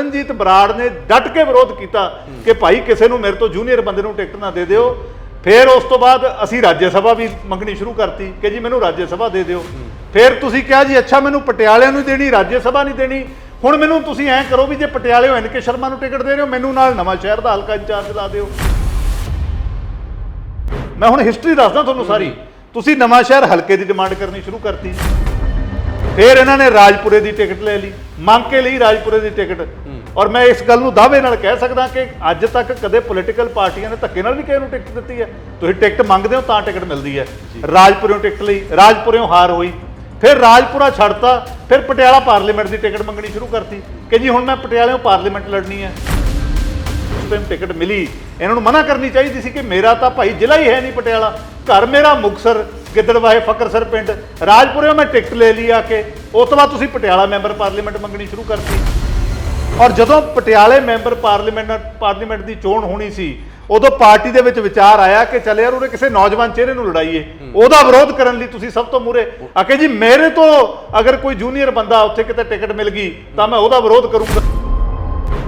ਚਰਨਜੀਤ ਬਰਾੜ ਨੇ ਡਟ ਕੇ ਵਿਰੋਧ ਕੀਤਾ ਕਿ ਭਾਈ ਕਿਸੇ ਨੂੰ ਮੇਰੇ ਤੋਂ ਜੂਨੀਅਰ ਬੰਦੇ ਨੂੰ ਟਿਕਟ ਨਾ ਦੇ ਦਿਓ। ਫਿਰ ਉਸ ਤੋਂ ਬਾਅਦ ਅਸੀਂ ਰਾਜ ਸਭਾ ਵੀ ਮੰਗਣੀ ਸ਼ੁਰੂ ਕਰਤੀ ਕਿ ਜੀ ਮੈਨੂੰ ਰਾਜ ਸਭਾ ਦੇ ਦਿਓ। ਫਿਰ ਤੁਸੀਂ ਕਿਹਾ ਜੀ, ਅੱਛਾ, ਮੈਨੂੰ ਪਟਿਆਲਿਆਂ ਨੂੰ ਦੇਣੀ, ਰਾਜ ਸਭਾ ਨਹੀਂ ਦੇਣੀ। ਹੁਣ ਮੈਨੂੰ ਤੁਸੀਂ ਐਂ ਕਰੋ ਵੀ ਜੇ ਪਟਿਆਲਿਓਂ ਐਨ ਕੇ ਸ਼ਰਮਾ ਨੂੰ ਟਿਕਟ ਦੇ ਰਹੇ ਹੋ, ਮੈਨੂੰ ਨਾਲ ਨਵਾਂ ਸ਼ਹਿਰ ਦਾ ਹਲਕਾ ਇੰਚਾਰਜ ਲਾ ਦਿਓ। ਮੈਂ ਹੁਣ ਹਿਸਟਰੀ ਦੱਸਦਾ ਤੁਹਾਨੂੰ ਸਾਰੀ। ਤੁਸੀਂ ਨਵਾਂ ਸ਼ਹਿਰ ਹਲਕੇ ਦੀ ਡਿਮਾਂਡ ਕਰਨੀ ਸ਼ੁਰੂ ਕਰਤੀ। ਫਿਰ ਇਹਨਾਂ ਨੇ ਰਾਜਪੁਰੇ ਦੀ ਟਿਕਟ ਲੈ ਲਈ ਮੰਗ ਕੇ ਲਈ ਰਾਜਪੁਰੇ ਦੀ ਟਿਕਟ। ਔਰ ਮੈਂ ਇਸ ਗੱਲ ਨੂੰ ਦਾਅਵੇ ਨਾਲ ਕਹਿ ਸਕਦਾ ਕਿ ਅੱਜ ਤੱਕ ਕਦੇ ਪੋਲੀਟੀਕਲ ਪਾਰਟੀਆਂ ਨੇ ਧੱਕੇ ਨਾਲ ਵੀ ਕਿਸੇ ਨੂੰ ਟਿਕਟ ਦਿੱਤੀ ਹੈ। ਤੁਸੀਂ ਟਿਕਟ ਮੰਗਦੇ ਹੋ ਤਾਂ ਟਿਕਟ ਮਿਲਦੀ ਹੈ। ਰਾਜਪੁਰਿਓਂ ਟਿਕਟ ਲਈ ਰਾਜਪੁਰਿਓਂ ਹਾਰ ਹੋਈ ਫਿਰ ਰਾਜਪੁਰਾ ਛੱਡਤਾ ਫਿਰ ਪਟਿਆਲਾ ਪਾਰਲੀਮੈਂਟ ਦੀ ਟਿਕਟ ਮੰਗਣੀ ਸ਼ੁਰੂ ਕਰਤੀ ਕਿ ਜੀ ਹੁਣ ਮੈਂ ਪਟਿਆਲਿਓਂ ਪਾਰਲੀਮੈਂਟ ਲੜਨੀ ਹੈ। ਉਸ ਟਾਈਮ ਟਿਕਟ ਮਿਲੀ। ਇਹਨਾਂ ਨੂੰ ਮਨਾ ਕਰਨੀ ਚਾਹੀਦੀ ਸੀ ਕਿ ਮੇਰਾ ਤਾਂ ਭਾਈ ਜ਼ਿਲ੍ਹਾ ਹੀ ਹੈ ਨਹੀਂ ਪਟਿਆਲਾ। ਘਰ ਮੇਰਾ ਮੁਕਸਰ ਗਿੱਦੜਵਾਹੇ ਫਕਰਸਰ ਪਿੰਡ ਰਾਜਪੁਰਿਓਂ ਮੈਂ ਟਿਕਟ ਲੈ ਲਈ ਆ ਕੇ। ਉਸ ਤੋਂ ਬਾਅਦ ਤੁਸੀਂ ਪਟਿਆਲਾ ਮੈਂਬਰ ਪਾਰਲੀਮੈਂਟ ਮੰਗਣੀ ਸ਼ੁਰੂ ਕਰਤੀ। ਔਰ ਜਦੋਂ ਪਟਿਆਲੇ ਮੈਂਬਰ ਪਾਰਲੀਮੈਂਟ ਪਾਰਲੀਮੈਂਟ ਦੀ ਚੋਣ ਹੋਣੀ ਸੀ, ਉਦੋਂ ਪਾਰਟੀ ਦੇ ਵਿੱਚ ਵਿਚਾਰ ਆਇਆ ਕਿ ਚੱਲ ਯਾਰ ਉਹਨੇ ਕਿਸੇ ਨੌਜਵਾਨ ਚਿਹਰੇ ਨੂੰ ਲੜਾਈਏ। ਉਹਦਾ ਵਿਰੋਧ ਕਰਨ ਲਈ ਤੁਸੀਂ ਸਭ ਤੋਂ ਮੂਰੇ ਆਕੇ ਜੀ, ਮੇਰੇ ਤੋਂ ਅਗਰ ਕੋਈ ਜੂਨੀਅਰ ਬੰਦਾ ਉੱਥੇ ਕਿਤੇ ਟਿਕਟ ਮਿਲ ਗਈ, ਤਾਂ ਮੈਂ ਉਹਦਾ ਵਿਰੋਧ ਕਰੂੰਗਾ।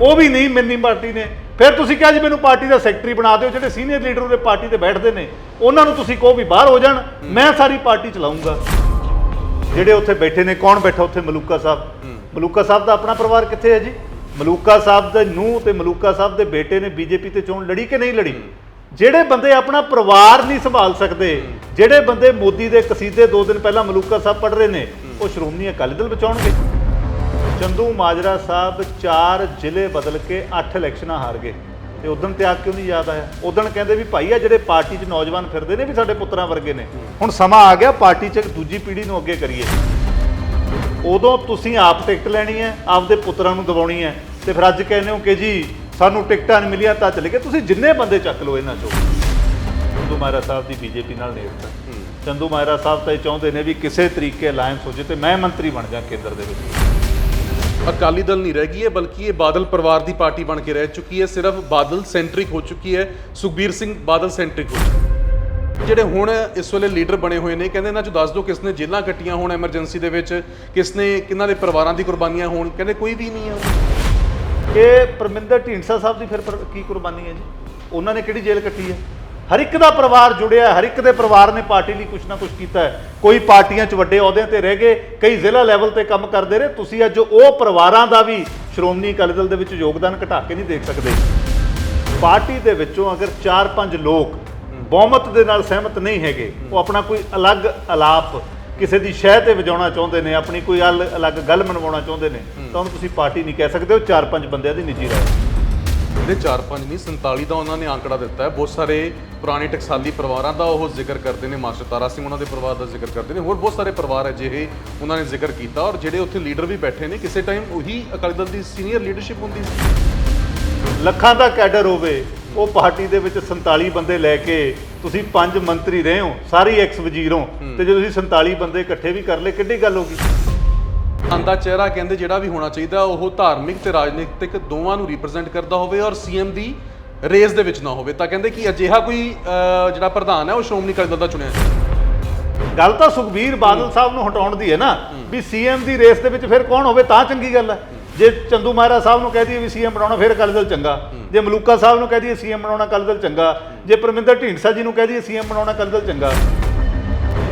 ਉਹ ਵੀ ਨਹੀਂ, ਮਿੰਨੀ ਪਾਰਟੀ ਨੇ ਫਿਰ ਤੁਸੀਂ ਕਿਹਾ ਜੀ ਮੈਨੂੰ ਪਾਰਟੀ ਦਾ ਸੈਕਟਰੀ ਬਣਾ ਦਿਓ, ਜਿਹੜੇ ਸੀਨੀਅਰ ਲੀਡਰ ਉਹਦੇ ਪਾਰਟੀ ਤੇ ਬੈਠਦੇ ਨੇ, ਉਹਨਾਂ ਨੂੰ ਤੁਸੀਂ ਕਹੋ ਵੀ ਬਾਹਰ ਹੋ ਜਾਣ, ਮੈਂ ਸਾਰੀ ਪਾਰਟੀ ਚਲਾਉਂਗਾ। ਜਿਹੜੇ ਉੱਥੇ ਬੈਠੇ ਨੇ, ਕੌਣ ਬੈਠਾ ਉੱਥੇ? ਮਲੂਕਾ ਸਾਹਿਬ। ਮਲੂਕਾ ਸਾਹਿਬ ਦਾ ਆਪਣਾ ਪਰਿਵਾਰ ਕਿੱਥੇ ਹੈ ਜੀ? ਮਲੂਕਾ ਸਾਹਿਬ ਦੇ ਨੂੰਹ ਤੇ ਮਲੂਕਾ ਸਾਹਿਬ ਦੇ ਬੇਟੇ ਨੇ ਬੀਜੇਪੀ ਤੇ ਚੋਣ ਲੜੀ ਕਿ ਨਹੀਂ ਲੜੀ? ਜਿਹੜੇ ਬੰਦੇ ਆਪਣਾ ਪਰਿਵਾਰ ਨਹੀਂ ਸੰਭਾਲ ਸਕਦੇ, ਜਿਹੜੇ ਬੰਦੇ ਮੋਦੀ ਦੇ ਕਸੀਦੇ ਦੋ ਦਿਨ ਪਹਿਲਾਂ ਮਲੂਕਾ ਸਾਹਿਬ ਪੜ ਰਹੇ ਨੇ, ਉਹ ਸ਼੍ਰੋਮਣੀ ਅਕਾਲੀ ਦਲ ਬਚਾਉਣਗੇ। ਚੰਦੂ ਮਾਜਰਾ ਸਾਹਿਬ ਚਾਰ ਜ਼ਿਲ੍ਹੇ ਬਦਲ ਕੇ 8 ਇਲੈਕਸ਼ਨਾਂ ਹਾਰ ਗਏ। ਤੇ ਉਦੋਂ ਤਿਆਗ ਕਿਉਂ ਨਹੀਂ ਯਾਦ ਆਇਆ? ਉਦੋਂ ਕਹਿੰਦੇ ਵੀ ਭਾਈ ਆ ਜਿਹੜੇ ਪਾਰਟੀ 'ਚ ਨੌਜਵਾਨ ਫਿਰਦੇ ਨੇ ਵੀ ਸਾਡੇ ਪੁੱਤਰਾਂ ਵਰਗੇ ਨੇ। ਹੁਣ ਸਮਾਂ ਆ ਗਿਆ ਪਾਰਟੀ 'ਚ ਇੱਕ ਦੂਜੀ ਪੀੜ੍ਹੀ ਨੂੰ ਅੱਗੇ ਕਰੀਏ। ਉਦੋਂ ਤੁਸੀਂ ਆਪ ਟਿਕਟ ਲੈਣੀ ਹੈ ਆਪਦੇ ਪੁੱਤਰਾਂ ਨੂੰ ਦਿਵਾਉਣੀ ਹੈ। ਤੇ ਫਿਰ ਅੱਜ ਕਹਿੰਦੇ ਹੋ ਕਿ ਜੀ ਸਾਨੂੰ ਟਿਕਟਾਂ ਨਹੀਂ ਮਿਲੀਆਂ ਤਾਂ ਚਲੇ ਗਏ। ਤੁਸੀਂ ਜਿੰਨੇ ਬੰਦੇ ਚੱਕ ਲਓ ਇਹਨਾਂ ਚੋਂ। ਚੰਦੂ ਮਾਇਰਾ ਸਾਹਿਬ ਦੀ ਬੀਜੇਪੀ ਨਾਲ ਨੇੜਤਾ। ਚੰਦੂ ਮਾਇਰਾ ਸਾਹਿਬ ਤਾਂ ਇਹ ਚਾਹੁੰਦੇ ਨੇ ਵੀ ਕਿਸੇ ਤਰੀਕੇ ਅਲਾਈਅੰਸ ਹੋ ਜੇ ਤੇ ਮੈਂ ਮੰਤਰੀ ਬਣ ਜਾ ਕੇਂਦਰ ਦੇ ਵਿੱਚ। ਅਕਾਲੀ ਦਲ ਨਹੀਂ ਰਹਿ ਗਈ ਹੈ, ਬਲਕਿ ਇਹ ਬਾਦਲ ਪਰਿਵਾਰ ਦੀ ਪਾਰਟੀ ਬਣ ਕੇ ਰਹਿ ਚੁੱਕੀ ਹੈ। ਸਿਰਫ ਬਾਦਲ ਸੈਂਟਰਿਕ ਹੋ ਚੁੱਕੀ ਹੈ। ਸੁਖਬੀਰ ਸਿੰਘ ਬਾਦਲ ਸੈਂਟਰਿਕ ਹੋ ਜਿਹੜੇ ਹੁਣ ਇਸ ਵੇਲੇ ਲੀਡਰ ਬਣੇ ਹੋਏ ਨੇ, ਕਹਿੰਦੇ ਇਹਨਾਂ ਚੋਂ ਦੱਸ ਦਿਓ ਕਿਸ ਨੇ ਜੇਲ੍ਹਾਂ ਕੱਟੀਆਂ ਹੋਣ ਐਮਰਜੈਂਸੀ ਦੇ ਵਿੱਚ, ਕਿਸ ਨੇ ਕਿਹਨਾਂ ਦੇ ਪਰਿਵਾਰਾਂ ਦੀ ਕੁਰਬਾਨੀਆਂ ਹੋਣ, ਕਹਿੰਦੇ ਕੋਈ ਵੀ ਨਹੀਂ ਹੈ ਇਹ ਪਰਮਿੰਦਰ ਢੀਂਡਸਾ ਸਾਹਿਬ ਦੀ ਫਿਰ ਪਰ- ਕੀ ਕੁਰਬਾਨੀ ਹੈ ਜੀ? ਉਹਨਾਂ ਨੇ ਕਿਹੜੀ ਜੇਲ੍ਹ ਕੱਟੀ ਹੈ? ਹਰ ਇੱਕ ਦਾ ਪਰਿਵਾਰ ਜੁੜਿਆ ਹੈ, ਹਰ ਇੱਕ ਦੇ ਪਰਿਵਾਰ ਨੇ ਪਾਰਟੀ ਲਈ ਕੁਝ ਨਾ ਕੁਝ ਕੀਤਾ ਹੈ। ਕੋਈ ਪਾਰਟੀਆਂ 'ਚ ਵੱਡੇ ਅਹੁਦਿਆਂ ਤੇ ਰਹਿ ਗਏ ਕਈ ਜ਼ਿਲ੍ਹਾ ਲੈਵਲ ਤੇ ਕੰਮ ਕਰਦੇ ਰਹੇ। ਤੁਸੀਂ ਅੱਜ ਉਹ ਪਰਿਵਾਰਾਂ ਦਾ ਵੀ ਸ਼੍ਰੋਮਣੀ ਅਕਾਲੀ ਦਲ ਦੇ ਵਿੱਚ ਯੋਗਦਾਨ ਘਟਾ ਕੇ ਨਹੀਂ ਦੇਖ ਸਕਦੇ। ਪਾਰਟੀ ਦੇ ਵਿੱਚੋਂ ਅਗਰ 4-5 ਲੋਕ ਬਹੁਮਤ ਦੇ ਨਾਲ ਸਹਿਮਤ ਨਹੀਂ ਹੈਗੇ ਉਹ ਆਪਣਾ ਕੋਈ ਅਲੱਗ ਅਲਾਪ ਕਿਸੇ ਦੀ ਸ਼ਹਿ ਤੇ ਵਜਾਉਣਾ ਚਾਹੁੰਦੇ ਨੇ ਆਪਣੀ ਕੋਈ ਅਲ- ਅਲੱਗ ਗੱਲ ਮਨਵਾਉਣਾ ਚਾਹੁੰਦੇ ਨੇ ਤਾਂ ਉਹਨੂੰ ਤੁਸੀਂ ਪਾਰਟੀ ਨਹੀਂ ਕਹਿ ਸਕਦੇ ਉਹ 4-5 ਬੰਦਿਆਂ ਦੀ ਨਿੱਜੀ ਰਾਏ। ਇਹਦੇ 4-5 ਨਹੀਂ 47 ਦਾ ਉਹਨਾਂ ਨੇ ਆંકੜਾ ਦਿੱਤਾ ਹੈ। ਬਹੁਤ ਸਾਰੇ ਪੁਰਾਣੇ ਟਕਸਾਲੀ ਪਰਿਵਾਰਾਂ ਦਾ ਉਹ ਜ਼ਿਕਰ ਕਰਦੇ ਨੇ ਮਾਸਟਰ ਤਾਰਾ ਸਿੰਘ ਉਹਨਾਂ ਦੇ ਪਰਿਵਾਰ ਦਾ ਜ਼ਿਕਰ ਕਰਦੇ ਨੇ। ਹੋਰ ਬਹੁਤ ਸਾਰੇ ਪਰਿਵਾਰ ਅਜਿਹੇ ਉਹਨਾਂ ਨੇ ਜ਼ਿਕਰ ਕੀਤਾ ਔਰ ਜਿਹੜੇ ਉੱਥੇ ਲੀਡਰ ਵੀ ਬੈਠੇ ਨੇ ਕਿਸੇ ਟਾਈਮ ਉਹੀ ਅਕਾਲੀ ਦਲ ਦੀ ਸੀਨੀਅਰ ਲੀਡਰਸ਼ਿਪ ਹੁੰਦੀ ਸੀ। ਲੱਖਾਂ ਦਾ ਕੈਡਰ ਹੋਵੇ ਉਹ ਪਾਰਟੀ ਦੇ ਵਿੱਚ 47 ਬੰਦੇ ਲੈ ਕੇ ਤੁਸੀਂ ਪੰਜ ਮੰਤਰੀ ਰਹੇ ਹੋ ਸਾਰੀ ਐਕਸ ਵਜ਼ੀਰ ਹੋ ਤੇ ਜੇ ਤੁਸੀਂ 47 ਬੰਦੇ ਇਕੱਠੇ ਵੀ ਕਰ ਲਏ ਕਿੱਡੀ ਗੱਲ ਹੋ ਗਈ? ਆਂਦਾ ਚਿਹਰਾ ਕਹਿੰਦੇ ਜਿਹੜਾ ਵੀ ਹੋਣਾ ਚਾਹੀਦਾ ਉਹ ਧਾਰਮਿਕ ਤੇ ਰਾਜਨੀਤਿਕ ਦੋਵਾਂ ਨੂੰ ਰਿਪਰੈਜ਼ੈਂਟ ਕਰਦਾ ਹੋਵੇ ਔਰ ਸੀਐਮ ਦੀ ਰੇਸ ਦੇ ਵਿੱਚ ਨਾ ਹੋਵੇ। ਤਾਂ ਕਹਿੰਦੇ ਕਿ ਅਜਿਹਾ ਕੋਈ ਜਿਹੜਾ ਪ੍ਰਧਾਨ ਹੈ ਉਹ ਸ਼੍ਰੋਮਣੀ ਅਕਾਲੀ ਦਲ ਦਾ ਚੁਣਿਆ ਜਾਵੇ। ਗੱਲ ਤਾਂ ਸੁਖਬੀਰ ਬਾਦਲ ਸਾਹਿਬ ਨੂੰ ਹਟਾਉਣ ਦੀ ਹੈ ਨਾ। ਵੀ ਸੀਐਮ ਦੀ ਰੇਸ ਦੇ ਵਿੱਚ ਫਿਰ ਕੌਣ ਹੋਵੇ ਤਾਂ ਚੰਗੀ ਗੱਲ ਹੈ। ਜੇ ਚੰਦੂ ਮਹਾਰਾ ਸਾਹਿਬ ਨੂੰ ਕਹਿ ਦਈਏ ਵੀ ਸੀਐਮ ਬਣਾਉਣਾ ਫਿਰ ਅਕਾਲੀ ਦਲ ਚੰਗਾ। ਜੇ ਮਲੂਕਾ ਸਾਹਿਬ ਨੂੰ ਕਹਿ ਦਈਏ ਸੀਐਮ ਬਣਾਉਣਾ ਅਕਾਲੀ ਦਲ ਚੰਗਾ। ਜੇ ਪਰਮਿੰਦਰ ਢੀਂਡਸਾ ਜੀ ਨੂੰ ਕਹਿ ਦਈਏ ਸੀਐਮ ਬਣਾਉਣਾ ਅਕਾਲੀ ਦਲ ਚੰਗਾ।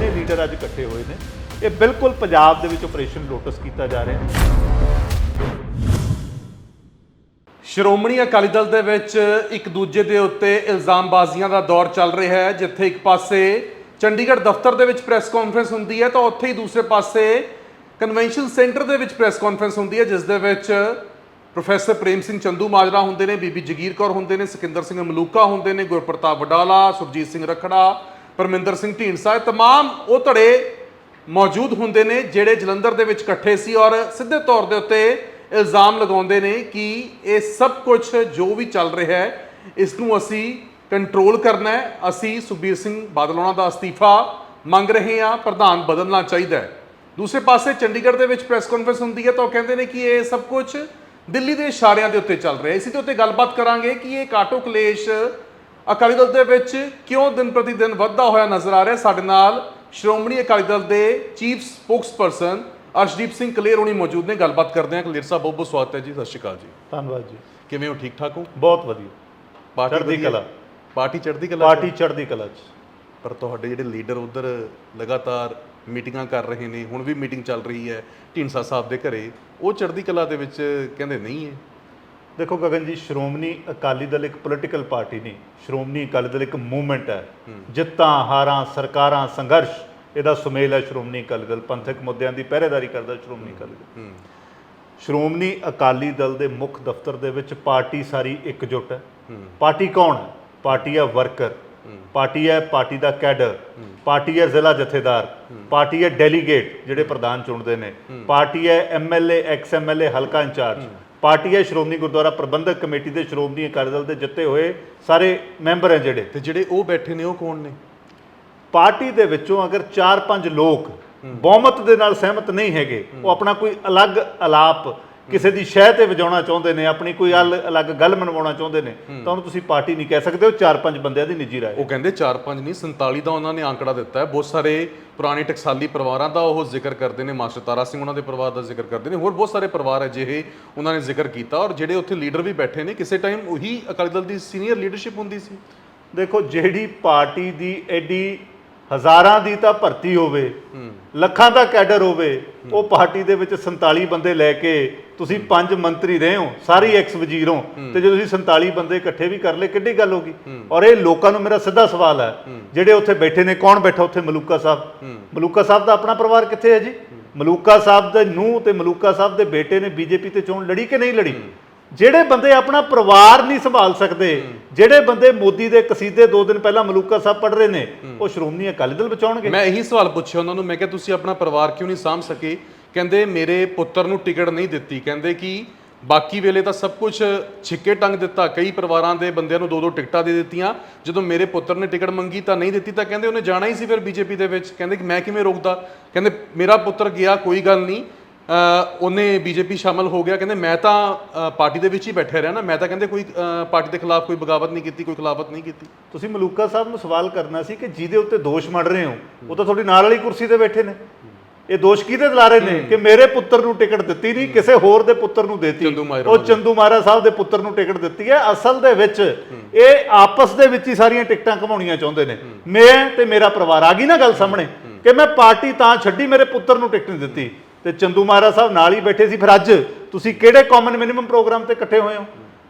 ਇਹ ਲੀਡਰ ਅੱਜ ਇਕੱਠੇ ਹੋਏ ਨੇ। ਇਹ ਬਿਲਕੁਲ ਪੰਜਾਬ ਦੇ ਵਿੱਚ ਆਪਰੇਸ਼ਨ ਲੋਟਸ ਕੀਤਾ ਜਾ ਰਿਹਾ ਹੈ। ਸ਼੍ਰੋਮਣੀ ਅਕਾਲੀ ਦਲ ਦੇ ਵਿੱਚ ਇੱਕ ਦੂਜੇ ਦੇ ਉੱਤੇ ਇਲਜ਼ਾਮਬਾਜ਼ੀਆਂ ਦਾ ਦੌਰ ਚੱਲ ਰਿਹਾ ਹੈ। ਜਿੱਥੇ ਇੱਕ ਪਾਸੇ ਚੰਡੀਗੜ੍ਹ ਦਫ਼ਤਰ ਦੇ ਵਿੱਚ ਪ੍ਰੈਸ ਕਾਨਫਰੰਸ ਹੁੰਦੀ ਹੈ, ਤਾਂ ਉੱਥੇ ਹੀ ਦੂਸਰੇ ਪਾਸੇ ਕਨਵੈਨਸ਼ਨ ਸੈਂਟਰ ਦੇ ਵਿੱਚ ਪ੍ਰੈਸ ਕਾਨਫਰੰਸ ਹੁੰਦੀ ਹੈ, ਜਿਸ ਦੇ ਵਿੱਚ ਪ੍ਰੋਫੈਸਰ ਪ੍ਰੇਮ ਸਿੰਘ ਚੰਦੂ ਮਾਜਰਾ ਹੁੰਦੇ ਨੇ, ਬੀਬੀ ਜਗੀਰ ਕੌਰ ਹੁੰਦੇ ਨੇ, ਸਿਕੰਦਰ ਸਿੰਘ ਮਲੂਕਾ ਹੁੰਦੇ ਨੇ, ਗੁਰਪ੍ਰਤਾਪ ਵਡਾਲਾ, ਸੁਰਜੀਤ ਸਿੰਘ ਰਖੜਾ, ਪਰਮਿੰਦਰ ਸਿੰਘ ਢੀਂਡਸਾ ਤਮਾਮ ਉਹ ਧੜੇ ਮੌਜੂਦ ਹੁੰਦੇ ਨੇ, ਜਿਹੜੇ ਜਲੰਧਰ ਦੇ ਵਿੱਚ ਇਕੱਠੇ ਸੀ ਔਰ ਸਿੱਧੇ ਤੌਰ ਦੇ ਉੱਤੇ ਇਲਜ਼ਾਮ ਲਗਾਉਂਦੇ ਨੇ ਕਿ ਇਹ ਸਭ ਕੁਝ ਜੋ ਵੀ ਚੱਲ ਰਿਹਾ ਹੈ, ਇਸ ਨੂੰ ਅਸੀਂ ਕੰਟਰੋਲ ਕਰਨਾ ਹੈ। ਅਸੀਂ ਸੁਖਬੀਰ ਸਿੰਘ ਬਾਦਲ ਉਹਨਾਂ ਦਾ ਅਸਤੀਫਾ ਮੰਗ ਰਹੇ ਹਾਂ, ਪ੍ਰਧਾਨ ਬਦਲਣਾ ਚਾਹੀਦਾ ਹੈ। ਦੂਸਰੇ ਪਾਸੇ ਚੰਡੀਗੜ੍ਹ ਦੇ ਵਿੱਚ ਪ੍ਰੈਸ ਕਾਨਫਰੰਸ ਹੁੰਦੀ ਹੈ ਤਾਂ ਉਹ ਕਹਿੰਦੇ ਨੇ ਕਿ ਇਹ ਸਭ ਕੁਝ ਦਿੱਲੀ ਦੇ ਇਸ਼ਾਰਿਆਂ ਦੇ ਉੱਤੇ ਚੱਲ ਰਿਹਾ ਹੈ। ਇਸੇ ਦੇ ਉੱਤੇ ਗੱਲਬਾਤ ਕਰਾਂਗੇ ਕਿ ਇਹ ਕਾਟੋ ਕਲੇਸ਼ ਅਕਾਲੀ ਦਲ ਦੇ ਵਿੱਚ ਕਿਉਂ ਦਿਨ ਪ੍ਰਤੀ ਦਿਨ ਵੱਧਦਾ ਹੋਇਆ ਨਜ਼ਰ ਆ ਰਿਹਾ ਸਾਡੇ ਨਾਲ ਸ਼੍ਰੋਮਣੀ ਅਕਾਲੀ ਦਲ ਦੇ ਚੀਫ ਸਪੋਕਸਪਰਸਨ ਅਰਸ਼ਦੀਪ ਸਿੰਘ ਕਲੇਰ ਹੋਣੀ ਮੌਜੂਦ ਨੇ। ਗੱਲਬਾਤ ਕਰਦੇ ਹਾਂ। ਕਲੇਰ ਸਾਹਿਬ ਬਹੁਤ ਬਹੁਤ ਸਵਾਗਤ ਹੈ ਜੀ। ਸਤਿ ਸ਼੍ਰੀ ਅਕਾਲ ਜੀ। ਧੰਨਵਾਦ ਜੀ। ਕਿਵੇਂ ਹੋ? ਠੀਕ ਠਾਕ ਹੋ? ਬਹੁਤ ਵਧੀਆ। ਪਾਰਟੀ ਚੜ੍ਹਦੀ? ਕਲਾ। ਪਾਰਟੀ ਚੜ੍ਹਦੀ ਕਲਾ? ਪਾਰਟੀ ਚੜ੍ਹਦੀ ਕਲਾ 'ਚ। ਪਰ ਤੁਹਾਡੇ ਜਿਹੜੇ ਲੀਡਰ ਉਧਰ ਲਗਾਤਾਰ ਮੀਟਿੰਗਾਂ ਕਰ ਰਹੇ ਨੇ ਹੁਣ ਵੀ ਮੀਟਿੰਗ ਚੱਲ ਰਹੀ ਹੈ ਢੀਂਡਸਾ ਸਾਹਿਬ ਦੇ ਘਰੇ ਉਹ ਚੜ੍ਹਦੀ ਕਲਾ ਦੇ ਵਿੱਚ ਕਹਿੰਦੇ ਨਹੀਂ ਹੈ। ਦੇਖੋ ਗਗਨ ਜੀ ਸ਼੍ਰੋਮਣੀ ਅਕਾਲੀ ਦਲ ਇੱਕ ਪੋਲੀਟੀਕਲ ਪਾਰਟੀ ਨਹੀਂ ਸ਼੍ਰੋਮਣੀ ਅਕਾਲੀ ਦਲ ਇੱਕ ਮੂਵਮੈਂਟ ਹੈ। ਜਿੱਤਾਂ ਹਾਰਾਂ ਸਰਕਾਰਾਂ ਸੰਘਰਸ਼ ਇਹਦਾ ਸੁਮੇਲ ਹੈ ਸ਼੍ਰੋਮਣੀ ਅਕਾਲੀ ਦਲ। ਪੰਥਕ ਮੁੱਦਿਆਂ ਦੀ ਪਹਿਰੇਦਾਰੀ ਕਰਦਾ ਸ਼੍ਰੋਮਣੀ ਅਕਾਲੀ ਦਲ। ਸ਼੍ਰੋਮਣੀ ਅਕਾਲੀ ਦਲ ਦੇ ਮੁੱਖ ਦਫ਼ਤਰ ਦੇ ਵਿੱਚ ਪਾਰਟੀ ਸਾਰੀ ਇਕਜੁੱਟ ਹੈ। ਪਾਰਟੀ ਕੌਣ ਹੈ? ਪਾਰਟੀ ਹੈ ਵਰਕਰ। ਪਾਰਟੀ ਹੈ ਪਾਰਟੀ ਦਾ ਕੈਡਰ। ਪਾਰਟੀ ਹੈ ਜ਼ਿਲ੍ਹਾ ਜਥੇਦਾਰ। ਪਾਰਟੀ ਹੈ ਡੈਲੀਗੇਟ ਜਿਹੜੇ ਪ੍ਰਧਾਨ ਚੁਣਦੇ ਨੇ। ਪਾਰਟੀ ਹੈ ਐਮਐਲਏ ਐਕਸ ਐਮਐਲਏ ਹਲਕਾ ਇੰਚਾਰਜ। ਪਾਰਟੀ ਹੈ ਸ਼੍ਰੋਮਣੀ ਗੁਰਦੁਆਰਾ ਪ੍ਰਬੰਧਕ ਕਮੇਟੀ ਦੇ ਸ਼੍ਰੋਮਣੀ ਅਕਾਲੀ ਦਲ ਦੇ ਜਿੱਤੇ ਹੋਏ ਸਾਰੇ ਮੈਂਬਰ ਹੈ ਜਿਹੜੇ। ਤੇ ਜਿਹੜੇ ਉਹ ਬੈਠੇ ਨੇ ਉਹ ਕੌਣ ਨੇ? ਪਾਰਟੀ ਦੇ ਵਿੱਚੋਂ ਅਗਰ 4-5 ਲੋਕ ਬਹੁਮਤ ਦੇ ਨਾਲ ਸਹਿਮਤ ਨਹੀਂ ਹੈਗੇ ਉਹ ਆਪਣਾ ਕੋਈ ਅਲੱਗ ਅਲਾਪ ਕਿਸੇ ਦੀ ਸ਼ਹਿ ਤੇ ਵਜਾਉਣਾ ਚਾਹੁੰਦੇ ਨੇ ਆਪਣੀ ਕੋਈ ਅਲ- ਅਲੱਗ ਗੱਲ ਮਨਵਾਉਣਾ ਚਾਹੁੰਦੇ ਨੇ ਤਾਂ ਉਹਨੂੰ ਤੁਸੀਂ ਪਾਰਟੀ ਨਹੀਂ ਕਹਿ ਸਕਦੇ ਉਹ 4-5 ਬੰਦਿਆਂ ਦੀ ਨਿੱਜੀ ਰਾਏ ਹੈ। ਉਹ ਕਹਿੰਦੇ 4-5 ਨਹੀਂ 47 ਦਾ ਉਹਨਾਂ ਨੇ ਆંકੜਾ ਦਿੱਤਾ ਹੈ। ਬਹੁਤ ਸਾਰੇ ਪੁਰਾਣੇ ਟਕਸਾਲੀ ਪਰਿਵਾਰਾਂ ਦਾ ਉਹ ਜ਼ਿਕਰ ਕਰਦੇ ਨੇ ਮਾਸਟਰ ਤਾਰਾ ਸਿੰਘ ਉਹਨਾਂ ਦੇ ਪਰਿਵਾਰ ਦਾ ਜ਼ਿਕਰ ਕਰਦੇ ਨੇ ਹੋਰ ਬਹੁਤ ਸਾਰੇ ਪਰਿਵਾਰ ਹੈ ਜਿਹੇ ਉਹਨਾਂ ਨੇ ਜ਼ਿਕਰ ਕੀਤਾ ਔਰ ਜਿਹੜੇ ਉੱਥੇ ਲੀਡਰ ਵੀ ਬੈਠੇ ਨੇ ਕਿਸੇ ਟਾਈਮ ਉਹੀ ਅਕਾਲੀ ਦਲ ਦੀ ਸੀਨੀਅਰ ਲੀਡਰਸ਼ਿਪ ਹੁੰਦੀ ਸੀ। ਦੇਖੋ ਜਿਹੜੀ ਪਾਰਟੀ ਦੀ ਐਡੀ ਹਜ਼ਾਰਾਂ ਦੀ ਤਾਂ ਭਰਤੀ ਹੋਵੇ ਲੱਖਾਂ ਦਾ ਕੈਡਰ ਹੋਵੇ ਉਹ ਪਾਰਟੀ ਦੇ ਵਿੱਚ 47 ਬੰਦੇ ਲੈ ਕੇ ਤੁਸੀਂ ਪੰਜ ਮੰਤਰੀ ਰਹੇ ਹੋ ਸਾਰੀ ਐਕਸ ਵਜ਼ੀਰ ਹੋ ਤੇ ਜੇ ਤੁਸੀਂ 47 ਬੰਦੇ ਇਕੱਠੇ ਵੀ ਕਰ ਲਏ ਕਿੱਡੀ ਗੱਲ ਹੋਗੀ ਔਰ ਇਹ ਲੋਕਾਂ ਨੂੰ ਮੇਰਾ ਸਿੱਧਾ ਸਵਾਲ ਹੈ ਜਿਹੜੇ ਉੱਥੇ ਬੈਠੇ ਨੇ ਕੌਣ ਬੈਠਾ ਉੱਥੇ? ਮਲੂਕਾ ਸਾਹਿਬ। ਮਲੂਕਾ ਸਾਹਿਬ ਦਾ ਆਪਣਾ ਪਰਿਵਾਰ ਕਿੱਥੇ ਹੈ ਜੀ? ਮਲੂਕਾ ਸਾਹਿਬ ਦੇ ਨੂੰਹ ਤੇ ਮਲੂਕਾ ਸਾਹਿਬ ਦੇ ਬੇਟੇ ਨੇ ਬੀਜੇਪੀ ਤੇ ਚੋਣ ਲੜੀ ਕਿ ਨਹੀਂ ਲੜੀ? ਜਿਹੜੇ ਬੰਦੇ ਆਪਣਾ ਪਰਿਵਾਰ ਨਹੀਂ ਸੰਭਾਲ ਸਕਦੇ ਜਿਹੜੇ ਬੰਦੇ ਮੋਦੀ ਦੇ ਕਸੀਦੇ ਦੋ ਦਿਨ ਪਹਿਲਾਂ ਮਲੂਕਾ ਸਾਹਿਬ ਪੜ ਰਹੇ ਨੇ ਉਹ ਸ਼੍ਰੋਮਣੀ ਅਕਾਲੀ ਦਲ ਬਚਾਉਣਗੇ। ਮੈਂ ਇਹੀ ਸਵਾਲ ਪੁੱਛਿਆ ਉਹਨਾਂ ਨੂੰ ਮੈਂ ਕਿਹਾ ਤੁਸੀਂ ਆਪਣਾ ਪਰਿਵਾਰ ਕਿਉਂ ਨਹੀਂ ਸਾਂਭ ਸਕੇ? ਕਹਿੰਦੇ ਮੇਰੇ ਪੁੱਤਰ ਨੂੰ ਟਿਕਟ ਨਹੀਂ ਦਿੱਤੀ। ਕਹਿੰਦੇ ਕਿ ਬਾਕੀ ਵੇਲੇ ਤਾਂ ਸਭ ਕੁਝ ਛਿੱਕੇ ਟੰਗ ਦਿੱਤਾ। ਕਈ ਪਰਿਵਾਰਾਂ ਦੇ ਬੰਦਿਆਂ ਨੂੰ ਦੋ ਦੋ ਟਿਕਟਾਂ ਦੇ ਦਿੱਤੀਆਂ। ਜਦੋਂ ਮੇਰੇ ਪੁੱਤਰ ਨੇ ਟਿਕਟ ਮੰਗੀ ਤਾਂ ਨਹੀਂ ਦਿੱਤੀ ਤਾਂ ਕਹਿੰਦੇ ਉਹਨੇ ਜਾਣਾ ਹੀ ਸੀ ਫਿਰ ਬੀਜੇਪੀ ਦੇ ਵਿੱਚ। ਕਹਿੰਦੇ ਕਿ ਮੈਂ ਕਿਵੇਂ ਰੋਕਦਾ? ਕਹਿੰਦੇ ਮੇਰਾ ਪੁੱਤਰ ਗਿਆ ਕੋਈ ਗੱਲ ਨਹੀਂ। ਉਹਨੇ ਬੀਜੇਪੀ ਸ਼ਾਮਲ ਹੋ ਗਿਆ ਕਹਿੰਦੇ ਮੈਂ ਤਾਂ ਪਾਰਟੀ ਦੇ ਵਿੱਚ ਹੀ ਬੈਠੇ ਰਿਹਾ ਨਾ ਮੈਂ ਤਾਂ ਕਹਿੰਦੇ ਕੋਈ ਪਾਰਟੀ ਦੇ ਖਿਲਾਫ ਕੋਈ ਬਗਾਵਤ ਨਹੀਂ ਕੀਤੀ ਕੋਈ ਖਿਲਾਫਤ ਨਹੀਂ ਕੀਤੀ। ਤੁਸੀਂ ਮਲੂਕਾ ਸਾਹਿਬ ਨੂੰ ਸਵਾਲ ਕਰਨਾ ਸੀ ਕਿ ਜਿਹਦੇ ਉੱਤੇ ਦੋਸ਼ ਮੜ ਰਹੇ ਹੋ ਉਹ ਤਾਂ ਤੁਹਾਡੀ ਨਾਲ ਵਾਲੀ ਕੁਰਸੀ ਤੇ ਬੈਠੇ ਨੇ। ਇਹ ਦੋਸ਼ ਕਿਹਦੇ ਦਿਲਾ ਰਹੇ ਨੇ? ਕਿ ਮੇਰੇ ਪੁੱਤਰ ਨੂੰ ਟਿਕਟ ਦਿੱਤੀ ਨਹੀਂ ਕਿਸੇ ਹੋਰ ਦੇ ਪੁੱਤਰ ਨੂੰ ਦਿੱਤੀ। ਉਹ ਚੰਦੂ ਮਾਰਾ ਸਾਹਿਬ ਦੇ ਪੁੱਤਰ ਨੂੰ ਟਿਕਟ ਦਿੱਤੀ ਹੈ। ਅਸਲ ਦੇ ਵਿੱਚ ਇਹ ਆਪਸ ਦੇ ਵਿੱਚ ਹੀ ਸਾਰੀਆਂ ਟਿਕਟਾਂ ਘਮਾਉਣੀਆਂ ਚਾਹੁੰਦੇ ਨੇ। ਮੈਂ ਤੇ ਮੇਰਾ ਪਰਿਵਾਰ ਆ ਗਈ ਨਾ ਗੱਲ ਸਾਹਮਣੇ ਕਿ ਮੈਂ ਪਾਰਟੀ ਤਾਂ ਛੱਡੀ ਮੇਰੇ ਪੁੱਤਰ ਨੂੰ ਟਿਕਟ ਨਹੀਂ ਦਿੱਤੀ। ਤੇ ਚੰਦੂ ਮਹਾਰਾਜ ਸਾਹਿਬ ਨਾਲ ਹੀ ਬੈਠੇ ਸੀ ਫਿਰ ਅੱਜ। ਤੁਸੀਂ ਕਿਹੜੇ ਕਾਮਨ ਮਿਨੀਮਮ ਪ੍ਰੋਗਰਾਮ ਤੇ ਇਕੱਠੇ ਹੋਏ ਹੋ?